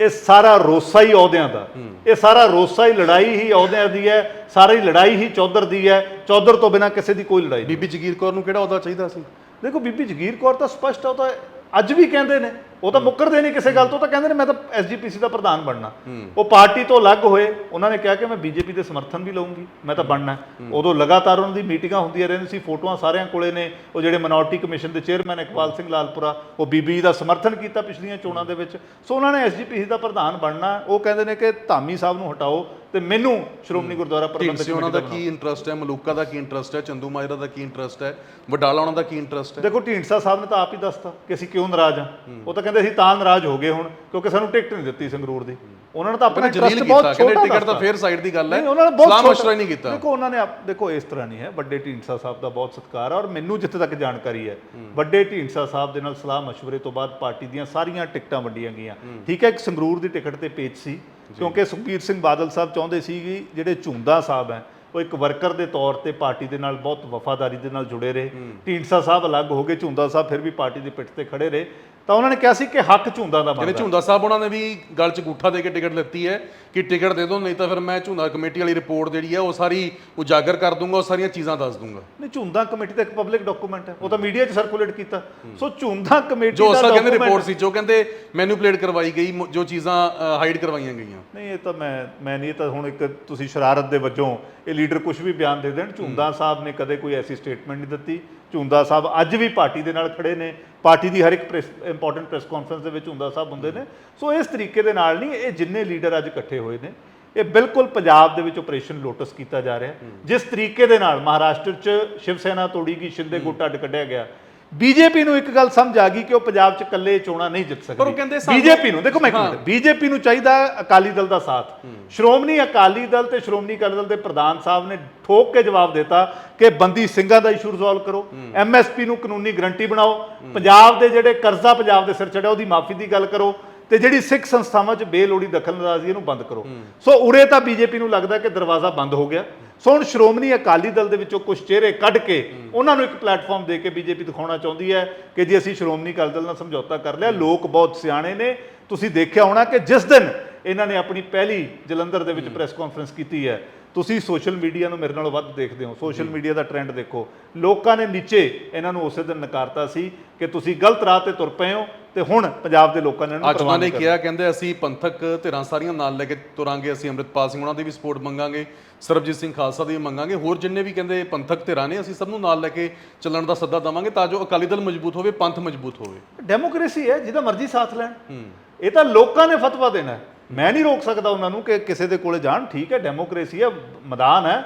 ਇਹ ਸਾਰਾ ਰੋਸਾ ਹੀ ਅਹੁਦਿਆਂ ਦਾ। ਇਹ ਸਾਰਾ ਰੋਸਾ ਹੀ ਲੜਾਈ ਹੀ ਅਹੁਦਿਆਂ ਦੀ ਹੈ ਸਾਰੀ ਲੜਾਈ ਹੀ ਚੌਧਰ ਦੀ ਹੈ। ਚੌਧਰ ਤੋਂ ਬਿਨਾ ਕਿਸੇ ਦੀ ਕੋਈ ਲੜਾਈ ਨਹੀਂ। ਬੀਬੀ ਜਗੀਰ ਕੌਰ ਨੂੰ ਕਿਹੜਾ ਅਹੁਦਾ ਚਾਹੀਦਾ ਸੀ? ਦੇਖੋ ਬੀਬੀ ਜਗੀਰ ਕੌਰ ਤਾਂ ਸਪਸ਼ਟ ਉਹ ਤਾਂ ਅੱਜ ਵੀ ਕਹਿੰਦੇ ਨੇ ਉਹ ਤਾਂ ਮੁੱਕਰਦੇ ਨਹੀਂ ਕਿਸੇ ਗੱਲ ਤੋਂ ਤਾਂ ਕਹਿੰਦੇ ਨੇ ਮੈਂ ਤਾਂ ਐਸਜੀਪੀਸੀ ਦਾ ਪ੍ਰਧਾਨ ਬਣਨਾ। ਉਹ ਪਾਰਟੀ ਤੋਂ ਅਲੱਗ ਹੋਏ ਉਹਨਾਂ ਨੇ ਕਿਹਾ ਕਿ ਮੈਂ ਬੀਜੇਪੀ ਦੇ ਸਮਰਥਨ ਵੀ ਲਵਾਂਗੀ ਮੈਂ ਤਾਂ ਬਣਨਾ। ਉਦੋਂ ਲਗਾਤਾਰ ਉਹਨਾਂ ਦੀ ਮੀਟਿੰਗਾਂ ਹੁੰਦੀਆਂ ਰਹਿੰਦੀਆਂ ਸੀ ਫੋਟੋਆਂ ਸਾਰਿਆਂ ਕੋਲੇ ਨੇ ਉਹ ਜਿਹੜੇ ਮਿਨੋਰਟੀ ਕਮਿਸ਼ਨ ਦੇ ਚੇਅਰਮੈਨ ਇਕਬਾਲ ਸਿੰਘ ਲਾਲਪੁਰਾ ਉਹ ਬੀਬੀ ਦਾ ਸਮਰਥਨ ਕੀਤਾ ਪਿਛਲੀਆਂ ਚੋਣਾਂ ਦੇ ਵਿੱਚ। ਸੋ ਉਹਨਾਂ ਨੇ ਐਸਜੀਪੀਸੀ ਦਾ ਪ੍ਰਧਾਨ ਬਣਨਾ। ਉਹ ਕਹਿੰਦੇ ਨੇ ਕਿ ਧਾਮੀ ਸਾਹਿਬ ਨੂੰ ਹਟਾਓ ਤੇ ਮੈਨੂੰ ਸ਼੍ਰੋਮਣੀ ਗੁਰਦੁਆਰਾ ਪ੍ਰਬੰਧਕ ਢੀਂਡਸੇ ਉਹਨਾਂ ਦਾ ਕੀ ਇੰਟਰਸਟ ਹੈ? ਮਲੂਕਾ ਦਾ ਕੀ ਇੰਟਰਸਟ ਹੈ? ਚੰਦੂ ਮਾਜਰਾ ਦਾ ਕੀ ਇੰਟਰਸਟ ਹੈ? ਵਡਾਲਾ ਉਹਨਾਂ ਦਾ ਕੀ ਇੰਟਰਸਟ ਹੈ? ਦੇਖੋ ਢੀਂਡਸਾ ਸਾਹਿਬ ਨੇ ਤਾਂ ਆਪ ਹੀ ਦੱਸਤਾ ਕਿ ਅਸੀਂ ਕਿਉਂ ਨਾਰਾਜ਼ ਆ ਉਹ ਤਾਂ ਕਹਿੰਦੇ ਅਸੀਂ ਤਾਂ ਨਾਰਾਜ਼ ਹੋ ਗਏ ਹੁਣ ਕਿਉਂਕਿ ਸਾਨੂੰ ਟਿਕਟ ਨਹੀਂ ਦਿੱਤੀ ਸੰਗਰੂਰ ਦੀ। ਉਹਨਾਂ ਨੇ ਤਾਂ ਆਪਣਾ ਇੰਟਰਸਟ ਬਹੁਤ ਛੋਟਾ ਟਿਕਟ ਤਾਂ। ਫੇਰ ਸਾਈਡ ਦੀ ਗੱਲ ਹੈ। ਉਹਨਾਂ ਨੇ ਬਹੁਤ ਮਸ਼ਵਰਾ ਹੀ ਨਹੀਂ ਕੀਤਾ। ਦੇਖੋ ਉਹਨਾਂ ਨੇ ਦੇਖੋ ਇਸ ਤਰ੍ਹਾਂ ਨਹੀਂ ਹੈ। ਵੱਡੇ ਢੀਂਡਸਾ ਸਾਹਿਬ ਦਾ ਬਹੁਤ ਸਤਿਕਾਰ ਹੈ ਔਰ ਮੈਨੂੰ ਜਿੱਥੇ ਤੱਕ ਜਾਣਕਾਰੀ ਹੈ ਵੱਡੇ ਢੀਂਡਸਾ ਸਾਹਿਬ ਦੇ ਨਾਲ ਸਲਾਹ مشਵਰੇ ਤੋਂ ਬਾਅਦ ਪਾਰਟੀ ਦੀਆਂ ਸਾਰੀਆਂ ਟਿਕਟਾਂ ਵੰਡੀਆਂ ਗਈਆਂ। ਠੀਕ ਹੈ ਇੱਕ ਸੰਗਰੂਰ ਦੀ ਟਿਕਟ ਤੇ ਪੇਚ ਸੀ। ਕਿਉਂਕਿ ਸੁਖਬੀਰ ਸਿੰਘ ਬਾਦਲ ਸਾਹਿਬ ਚਾਹੁੰਦੇ ਸੀ ਕਿ ਜਿਹੜੇ ਝੁੰਦਾ ਸਾਹਿਬ ਹੈ ਉਹ ਇੱਕ ਵਰਕਰ ਦੇ ਤੌਰ ਤੇ ਪਾਰਟੀ ਦੇ ਨਾਲ ਬਹੁਤ ਵਫਾਦਾਰੀ ਦੇ ਨਾਲ ਜੁੜੇ ਰਹੇ। ਢੀਂਡਸਾ ਸਾਹਿਬ ਅਲੱਗ ਹੋ ਗਏ ਝੁੰਦਾ ਸਾਹਿਬ ਫਿਰ ਵੀ ਪਾਰਟੀ ਦੀ ਪਿੱਠ ਤੇ ਖੜੇ ਰਹੇ। ਤਾਂ ਉਹਨਾਂ ਨੇ ਕਿਹਾ ਸੀ ਕਿ ਹੱਕ ਝੁੰਦਾ ਦਾ ਜਿਹੜੇ ਬਣਦਾ ਝੁੰਦਾ ਸਾਹਿਬ ਉਹਨਾਂ ਨੇ ਵੀ ਗੱਲ 'ਚ ਗੂਠਾ ਦੇ ਕੇ ਟਿਕਟ ਲਿੱਤੀ ਹੈ ਕਿ ਟਿਕਟ ਦੇ ਦਿਓ ਨਹੀਂ ਤਾਂ ਫਿਰ ਮੈਂ ਝੁੰਦਾ ਕਮੇਟੀ ਵਾਲੀ ਰਿਪੋਰਟ ਜਿਹੜੀ ਹੈ ਉਹ ਸਾਰੀ ਉਜਾਗਰ ਕਰ ਦੂੰਗਾ ਉਹ ਸਾਰੀਆਂ ਚੀਜ਼ਾਂ ਦੱਸ ਦੂੰਗਾ। ਨਹੀਂ ਝੁੰਦਾ ਕਮੇਟੀ ਤਾਂ ਇੱਕ ਪਬਲਿਕ ਡਾਕੂਮੈਂਟ ਹੈ। ਉਹ ਤਾਂ ਮੀਡੀਆ 'ਚ ਸਰਕੂਲੇਟ ਕੀਤਾ। ਸੋ ਝੁੰਦਾ ਕਮੇਟੀ ਜੋ ਦਾ ਅਸਲ ਕਹਿੰਦੇ document- ਰਿਪੋਰਟ ਸੀ ਜੋ ਕਹਿੰਦੇ ਮੈਨੂਪਲੇਟ ਕਰਵਾਈ ਗਈ ਮ- ਜੋ ਚੀਜ਼ਾਂ ਹਾਈਡ ਕਰਵਾਈਆਂ ਗਈਆਂ। ਨਹੀਂ ਇਹ ਤਾਂ ਮੈਂ ਮੈਂ ਨਹੀਂ ਇਹ ਤਾਂ ਹੁਣ ਇੱਕ ਤੁਸੀਂ ਸ਼ਰਾਰਤ ਦੇ ਵਜੋਂ ਇਹ ਲੀਡਰ ਕੁਝ ਵੀ ਬਿਆਨ ਦੇ ਦੇਣ। ਝੁੰਦਾ ਸਾਹਿਬ ਨੇ ਕਦੇ ਕੋਈ ਐਸੀ ਸਟੇਟਮੈਂਟ ਨਹੀਂ ਦਿੱਤੀ। ਝੁੰਦਾ ਸਾਹਿਬ ਅੱਜ ਵੀ ਪਾਰਟੀ ਦੇ ਨਾਲ ਖੜੇ ਨੇ। ਪਾਰਟੀ ਦੀ ਹਰ ਇੱਕ ਪ੍ਰੈਸ ਇੰਪੋਰਟੈਂਟ ਪ੍ਰੈਸ ਕਾਨਫਰੰਸ ਦੇ ਵਿੱਚ ਝੁੰਦਾ ਸਾਹਿਬ ਹੁੰਦੇ ਨੇ। ਸੋ ਇਸ ਤਰੀਕੇ ਦੇ ਨਾਲ ਨਹੀਂ ਇਹ ਜਿੰਨੇ ਲੀਡਰ ਅੱਜ ਇਕੱਠੇ ਹੋਏ ਨੇ ਇਹ ਬਿਲਕੁਲ ਪੰਜਾਬ ਦੇ ਵਿੱਚ ਆਪਰੇਸ਼ਨ ਲੋਟਸ ਕੀਤਾ ਜਾ ਰਿਹਾ। ਜਿਸ ਤਰੀਕੇ ਦੇ ਨਾਲ ਮਹਾਰਾਸ਼ਟਰ 'ਚ ਸ਼ਿਵ ਸੈਨਾ ਤੋੜੀ ਗਈ ਸ਼ਿੰਦੇ ਗੁੱਟ ਅੱਡ ਕੱਢਿਆ ਗਿਆ। ਬੀਜੇਪੀ ਨੂੰ ਇੱਕ ਗੱਲ ਸਮਝ ਆ ਗਈ ਕਿ ਉਹ ਪੰਜਾਬ 'ਚ ਇਕੱਲੇ ਚੋਣਾਂ ਨਹੀਂ ਜਿੱਤ ਸਕਦੀ। ਪਰ ਉਹ ਕਹਿੰਦੇ ਬੀਜੇਪੀ ਨੂੰ ਦੇਖੋ ਮੈਂ ਮਿੰਟ ਬੀਜੇਪੀ ਨੂੰ ਚਾਹੀਦਾ ਅਕਾਲੀ ਦਲ ਦਾ ਸਾਥ। ਸ਼੍ਰੋਮਣੀ ਅਕਾਲੀ ਦਲ ਤੇ ਸ਼੍ਰੋਮਣੀ ਅਕਾਲੀ ਦਲ ਦੇ ਪ੍ਰਧਾਨ ਸਾਹਿਬ ਨੇ ਠੋਕ ਕੇ ਜਵਾਬ ਦਿੱਤਾ ਕਿ ਬੰਦੀ ਸਿੰਘਾਂ ਦਾ ਇਸ਼ੂ ਰਿਜ਼ੋਲਵ ਕਰੋ। ਐਮਐਸਪੀ ਨੂੰ ਕਾਨੂੰਨੀ ਗਰੰਟੀ ਬਣਾਓ। ਪੰਜਾਬ ਦੇ ਜਿਹੜੇ ਕਰਜ਼ਾ ਪੰਜਾਬ ਦੇ ਸਿਰ ਚੜਿਆ ਉਹਦੀ ਮਾਫੀ ਦੀ ਗੱਲ ਕਰੋ। ਤੇ ਜਿਹੜੀ ਸਿੱਖ ਸੰਸਥਾਵਾਂ 'ਚ ਬੇਲੋੜੀ ਦਖਲਅੰਦਾਜ਼ੀ ਇਹਨੂੰ ਬੰਦ ਕਰੋ। ਸੋ ਉਰੇ ਤਾਂ ਬੀਜੇਪੀ ਨੂੰ ਲੱਗਦਾ ਕਿ ਦਰਵਾਜ਼ਾ ਬੰਦ ਹੋ ਗਿਆ। ਸੋ ਹੁਣ ਸ਼੍ਰੋਮਣੀ ਅਕਾਲੀ ਦਲ ਦੇ ਵਿੱਚੋਂ ਕੁਝ ਚਿਹਰੇ ਕੱਢ ਕੇ ਉਹਨਾਂ ਨੂੰ ਇੱਕ ਪਲੇਟਫਾਰਮ ਦੇ ਕੇ ਬੀਜੇਪੀ ਦਿਖਾਉਣਾ ਚਾਹੁੰਦੀ ਹੈ ਕਿ ਜੀ ਅਸੀਂ ਸ਼੍ਰੋਮਣੀ ਅਕਾਲੀ ਦਲ ਨਾਲ ਸਮਝੌਤਾ ਕਰ ਲਿਆ। ਲੋਕ ਬਹੁਤ ਸਿਆਣੇ ਨੇ। ਤੁਸੀਂ ਦੇਖਿਆ ਹੋਣਾ ਕਿ ਜਿਸ ਦਿਨ ਇਹਨਾਂ ਨੇ ਆਪਣੀ ਪਹਿਲੀ ਜਲੰਧਰ ਦੇ ਵਿੱਚ ਪ੍ਰੈਸ ਕਾਨਫਰੰਸ ਕੀਤੀ ਹੈ ਤੁਸੀਂ ਸੋਸ਼ਲ ਮੀਡੀਆ ਨੂੰ ਮੇਰੇ ਨਾਲੋਂ ਵੱਧ ਦੇਖਦੇ ਹੋ। ਸੋਸ਼ਲ ਮੀਡੀਆ ਦਾ ਟ੍ਰੈਂਡ ਦੇਖੋ। ਲੋਕਾਂ ਨੇ ਨੀਚੇ ਇਹਨਾਂ ਨੂੰ ਉਸੇ ਦਿਨ ਨਕਾਰਤਾ ਸੀ ਕਿ ਤੁਸੀਂ ਗਲਤ ਰਾਹ ਤੇ ਤੁਰ ਪਏ ਹੋ। ਤੇ ਹੁਣ ਪੰਜਾਬ ਦੇ ਲੋਕਾਂ ਨੇ ਇਹਨਾਂ ਨੂੰ ਅੱਜ ਉਹਨਾਂ ਨੇ ਪ੍ਰਵਾਨ ਕਿਹਾ ਕਹਿੰਦੇ ਅਸੀਂ ਪੰਥਕ ਧਿਰਾਂ ਸਾਰੀਆਂ ਨਾਲ ਲੈ ਕੇ ਤੁਰਾਂਗੇ ਅਸੀਂ ਅੰਮ੍ਰਿਤਪਾਲ ਸਿੰਘ ਉਹਨਾਂ ਦੀ ਵੀ ਸਪੋਰਟ ਮੰਗਾਂਗੇ ਸਰਬਜੀਤ ਸਿੰਘ ਖਾਲਸਾ ਦੀ ਵੀ ਮੰਗਾਂਗੇ ਹੋਰ ਜਿੰਨੇ ਵੀ ਕਹਿੰਦੇ ਪੰਥਕ ਧਿਰਾਂ ਨੇ ਅਸੀਂ ਸਭ ਨੂੰ ਨਾਲ ਲੈ ਕੇ ਚੱਲਣ ਦਾ ਸੱਦਾ ਦੇਵਾਂਗੇ ਤਾਂ ਜੋ ਅਕਾਲੀ ਦਲ ਮਜ਼ਬੂਤ ਹੋਵੇ ਪੰਥ ਮਜ਼ਬੂਤ ਹੋਵੇ। ਡੈਮੋਕ੍ਰੇਸੀ ਹੈ ਜਿਹਦਾ ਮਰਜ਼ੀ ਸਾਥ ਲੈਣ। ਇਹ ਤਾਂ ਲੋਕਾਂ ਨੇ ਫਤਵਾ ਦੇਣਾ ਮੈਂ ਨਹੀਂ ਰੋਕ ਸਕਦਾ ਉਹਨਾਂ ਨੂੰ ਕਿ ਕਿਸੇ ਦੇ ਕੋਲੇ ਜਾਣ। ਠੀਕ ਹੈ ਡੈਮੋਕ੍ਰੇਸੀ ਹੈ ਮੈਦਾਨ ਹੈ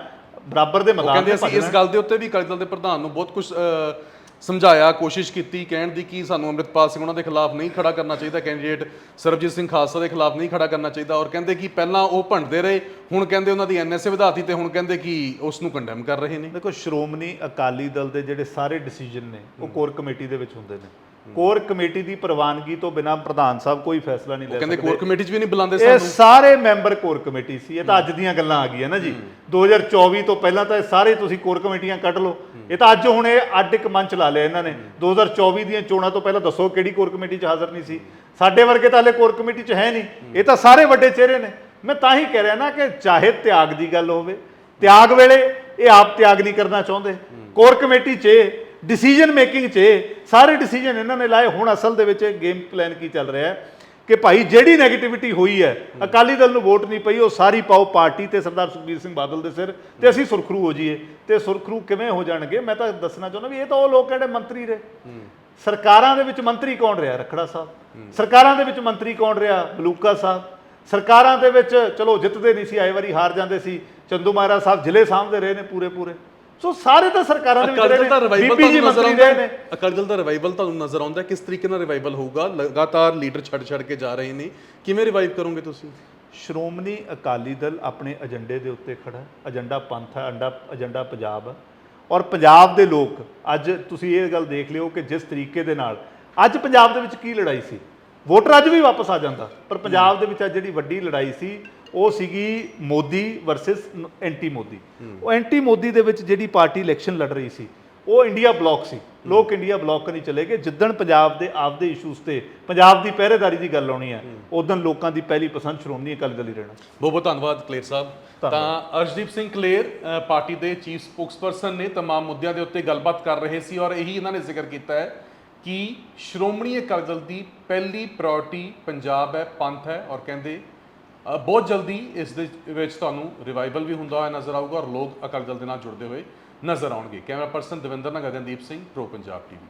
ਬਰਾਬਰ ਦੇ ਮੈਦਾਨ ਕਹਿੰਦੇ ਤੇ ਅਸੀਂ ਇਸ ਗੱਲ ਦੇ ਉੱਤੇ ਵੀ ਅਕਾਲੀ ਦਲ ਦੇ ਪ੍ਰਧਾਨ ਨੂੰ ਬਹੁਤ ਕੁਝ ਸਮਝਾਇਆ ਕੋਸ਼ਿਸ਼ ਕੀਤੀ ਕਹਿਣ ਦੀ ਕਿ ਸਾਨੂੰ ਅੰਮ੍ਰਿਤਪਾਲ ਸਿੰਘ ਉਹਨਾਂ ਦੇ ਖਿਲਾਫ ਨਹੀਂ ਖੜਾ ਕਰਨਾ ਚਾਹੀਦਾ ਕੈਂਡੀਡੇਟ ਸਰਬਜੀਤ ਸਿੰਘ ਖਾਲਸਾ ਦੇ ਖਿਲਾਫ ਨਹੀਂ ਖੜਾ ਕਰਨਾ ਚਾਹੀਦਾ ਔਰ ਕਹਿੰਦੇ ਕਿ ਪਹਿਲਾਂ ਉਹ ਭੰਡਦੇ ਰਹੇ ਹੁਣ ਕਹਿੰਦੇ ਉਹਨਾਂ ਦੀ ਐਨਐਸਏ ਵਧਾਤੀ ਤੇ ਹੁਣ ਕਹਿੰਦੇ ਕਿ ਉਸ ਨੂੰ ਕੰਡੈਮ ਕਰ ਰਹੇ ਨੇ। ਦੇਖੋ ਸ਼੍ਰੋਮਣੀ ਅਕਾਲੀ ਦਲ ਦੇ ਜਿਹੜੇ ਸਾਰੇ ਡਿਸੀਜਨ ਨੇ ਉਹ ਕੋਰ ਕਮੇਟੀ ਦੇ ਵਿੱਚ ਹੁੰਦੇ ਨੇ। ਕੋਰ ਕਮੇਟੀ ਦੀ ਪ੍ਰਵਾਨਗੀ ਤੋਂ ਬਿਨਾਂ ਪ੍ਰਧਾਨ ਸਾਹਿਬ ਕੋਈ ਫੈਸਲਾ ਨਹੀਂ ਲੈ ਕਹਿੰਦੇ ਸਕਦੇ। ਕੋਰ ਕਮੇਟੀ 'ਚ ਵੀ ਨਹੀਂ ਬੁਲਾਉਂਦੇ ਇਹ ਸਾਨੂੰ। ਸਾਰੇ ਮੈਂਬਰ ਕੋਰ ਕਮੇਟੀ ਸੀ ਇਹ ਤਾਂ ਅੱਜ ਦੀਆਂ ਗੱਲਾਂ ਆ ਗਈਆਂ ਨਾ ਜੀ। 2024 ਤੋਂ ਪਹਿਲਾਂ ਤਾਂ ਇਹ ਸਾਰੇ ਤੁਸੀਂ ਕੋਰ ਕਮੇਟੀਆਂ ਕੱਢ ਲਓ। ਇਹ ਤਾਂ ਅੱਜ ਹੁਣ ਇਹ ਅੱਡ ਇੱਕ ਮੰਚ ਲਾ ਲਿਆ ਇਹਨਾਂ ਨੇ। 2024 ਦੀਆਂ ਚੋਣਾਂ ਤੋਂ ਪਹਿਲਾਂ ਦੱਸੋ ਕਿਹੜੀ ਕੋਰ ਕਮੇਟੀ 'ਚ ਹਾਜ਼ਰ ਨਹੀਂ ਸੀ। ਸਾਡੇ ਵਰਗੇ ਤਾਂ ਹਲੇ ਕੋਰ ਕਮੇਟੀ 'ਚ ਹੈ ਨਹੀਂ। ਇਹ ਤਾਂ ਸਾਰੇ ਵੱਡੇ ਚਿਹਰੇ ਨੇ। ਮੈਂ ਤਾਂ ਹੀ ਕਹਿ ਰਿਹਾ ਨਾ ਕਿ ਚਾਹੇ ਤਿਆਗ ਦੀ ਗੱਲ ਹੋਵੇ, ਤਿਆਗ ਵੇਲੇ ਇਹ ਆਪ ਤਿਆਗ ਨਹੀਂ ਕਰਨਾ ਚਾਹੁੰਦੇ। ਕੋਰ ਕਮੇਟੀ 'ਚ ਡਿਸੀਜਨ ਮੇਕਿੰਗ 'ਚ, ਸਾਰੇ ਡਿਸੀਜਨ ਇਹਨਾਂ ਨੇ ਲਾਏ। ਹੁਣ ਅਸਲ ਦੇ ਵਿੱਚ ਗੇਮ ਪਲਾਨ ਕੀ ਚੱਲ ਰਿਹਾ ਹੈ? ਕਿ ਭਾਈ ਜਿਹੜੀ 네ਗੇਟਿਵਿਟੀ ਹੋਈ ਹੈ, ਅਕਾਲੀ ਦਲ ਨੂੰ ਵੋਟ ਨਹੀਂ ਪਈ, ਉਹ ਸਾਰੀ ਪਾਓ ਪਾਰਟੀ ਤੇ ਸਰਦਾਰ ਸੁਖਬੀਰ ਸਿੰਘ ਬਾਦਲ ਦੇ ਸਿਰ ਤੇ ਅਸੀਂ ਸੁਰਖਰੂ ਹੋ ਜਾਈਏ। ਤੇ ਸੁਰਖਰੂ ਕਿਵੇਂ ਹੋ ਜਾਣਗੇ? ਮੈਂ ਤਾਂ ਦੱਸਣਾ ਚਾਹੁੰਦਾ ਵੀ ਇਹ ਤਾਂ ਉਹ ਲੋਕ ਜਿਹੜੇ ਮੰਤਰੀ ਰਹੇ। ਸਰਕਾਰਾਂ ਦੇ ਵਿੱਚ ਮੰਤਰੀ ਕੌਣ ਰਿਹਾ? ਰਖੜਾ ਸਾਹਿਬ। ਸਰਕਾਰਾਂ ਦੇ ਵਿੱਚ ਮੰਤਰੀ ਕੌਣ ਰਿਹਾ? ਬਲੂਕਾ ਸਾਹਿਬ। ਸਰਕਾਰਾਂ ਦੇ ਵਿੱਚ, ਚਲੋ ਜਿੱਤਦੇ ਨਹੀਂ ਸੀ, ਆਏ ਵਾਰੀ ਹਾਰ ਜਾਂਦੇ ਸੀ। ਚੰਦੂ ਮਹਾਰਾਜ ਸਾਹਿਬ ਜ਼ਿਲ੍ਹੇ ਸਾਹਮਣੇ ਰਹੇ ਨੇ ਪੂਰੇ ਪੂਰੇ ਸੋ ਸਾਰੇ ਤਾਂ ਸਰਕਾਰਾਂ ਦੇ ਵਿੱਚ ਅਕਾਲੀ ਦਲ ਦਾ ਨੇ ਰਿਵਾਈਵਲ ਬੀਪੀ ਜੀ ਤੁਹਾਨੂੰ ਨਜ਼ਰ ਆਉਂਦਾ ਹੈ ਅਕਾਲੀ ਦਲ ਦਾ ਰਿਵਾਈਵਲ ਤੁਹਾਨੂੰ ਨਜ਼ਰ ਆਉਂਦਾ ਹੈ? ਕਿਸ ਤਰੀਕੇ ਨਾਲ ਰਿਵਾਈਵਲ ਹੋਊਗਾ? ਲਗਾਤਾਰ ਲੀਡਰ ਛੱਡ ਛੱਡ ਕੇ ਜਾ ਰਹੇ ਨੇ। ਕਿਵੇਂ ਰਿਵਾਈਵ ਕਰੋਗੇ ਤੁਸੀਂ? ਸ਼੍ਰੋਮਣੀ ਅਕਾਲੀ ਦਲ ਆਪਣੇ ਏਜੰਡੇ ਦੇ ਉੱਤੇ ਖੜਾ ਹੈ। ਏਜੰਡਾ ਪੰਥ ਹੈ ਅੰਡਾ ਏਜੰਡਾ ਪੰਜਾਬ ਹੈ। ਔਰ ਪੰਜਾਬ ਦੇ ਲੋਕ ਅੱਜ ਤੁਸੀਂ ਇਹ ਗੱਲ ਦੇਖ ਲਿਓ ਕਿ ਜਿਸ ਤਰੀਕੇ ਦੇ ਨਾਲ ਅੱਜ ਪੰਜਾਬ ਦੇ ਵਿੱਚ ਕੀ ਲੜਾਈ ਸੀ? ਵੋਟਰ ਅੱਜ ਵੀ ਵਾਪਸ ਆ ਜਾਂਦਾ ਪਰ ਪੰਜਾਬ ਦੇ ਵਿੱਚ ਅੱਜ ਜਿਹੜੀ ਵੱਡੀ ਲੜਾਈ ਸੀ ਉਹ ਸੀਗੀ ਮੋਦੀ ਵਰਸਸ ਐਂਟੀ ਮੋਦੀ ਉਹ ਐਂਟੀ ਮੋਦੀ ਦੇ ਵਿੱਚ ਜਿਹੜੀ ਪਾਰਟੀ ਇਲੈਕਸ਼ਨ ਲੜ ਰਹੀ ਸੀ ਉਹ ਇੰਡੀਆ ਬਲੌਕ ਸੀ ਲੋਕ ਇੰਡੀਆ ਬਲੌਕ ਨਹੀਂ ਚਲੇ ਗਏ ਜਿੱਦਣ ਪੰਜਾਬ ਦੇ ਆਪਦੇ ਇਸ਼ੂਸ ਤੇ ਪੰਜਾਬ ਦੀ ਪਹਿਰੇਦਾਰੀ ਦੀ ਗੱਲ ਆਉਣੀ ਹੈ ਉਦੋਂ ਲੋਕਾਂ ਦੀ ਪਹਿਲੀ ਪਸੰਦ ਸ਼੍ਰੋਮਣੀ ਅਕਾਲੀ ਦਲ ਹੀ ਰਹਿਣਾ ਬਹੁਤ ਬਹੁਤ ਧੰਨਵਾਦ ਕਲੇਰ ਸਾਹਿਬ ਤਾਂ ਅਰਸ਼ਦੀਪ ਸਿੰਘ ਕਲੇਰ ਅ, ਪਾਰਟੀ ਦੇ ਚੀਫ ਸਪੋਕਸਪਰਸਨ ਨੇ तमाम ਮੁੱਦਿਆਂ ਦੇ ਉੱਤੇ ਗੱਲਬਾਤ ਕਰ ਰਹੇ ਸੀ ਔਰ ਇਹੀ ਇਹਨਾਂ ਨੇ ਜ਼ਿਕਰ ਕੀਤਾ ਹੈ ਕਿ ਸ਼੍ਰੋਮਣੀ ਅਕਾਲੀ ਦਲ ਦੀ ਪਹਿਲੀ ਪ੍ਰਾਇੋਰਟੀ ਪੰਜਾਬ ਹੈ ਪੰਥ ਹੈ ਔਰ ਕਹਿੰਦੇ ਅ, ਬਹੁਤ ਜਲਦੀ ਇਸ ਦੇ ਵਿੱਚ ਤੁਹਾਨੂੰ ਰਿਵਾਈਵਲ ਵੀ ਹੁੰਦਾ ਹੋਇਆ ਨਜ਼ਰ ਆਊਗਾ ਔਰ ਲੋਕ ਅਕਾਲੀ ਦਲ ਦੇ ਨਾਲ ਜੁੜਦੇ ਹੋਏ ਨਜ਼ਰ ਆਉਣਗੇ। ਕੈਮਰਾ ਪਰਸਨ ਦਵਿੰਦਰ ਨਾਲ ਗਗਨਦੀਪ ਸਿੰਘ ਪ੍ਰੋ ਪੰਜਾਬ ਟੀਵੀ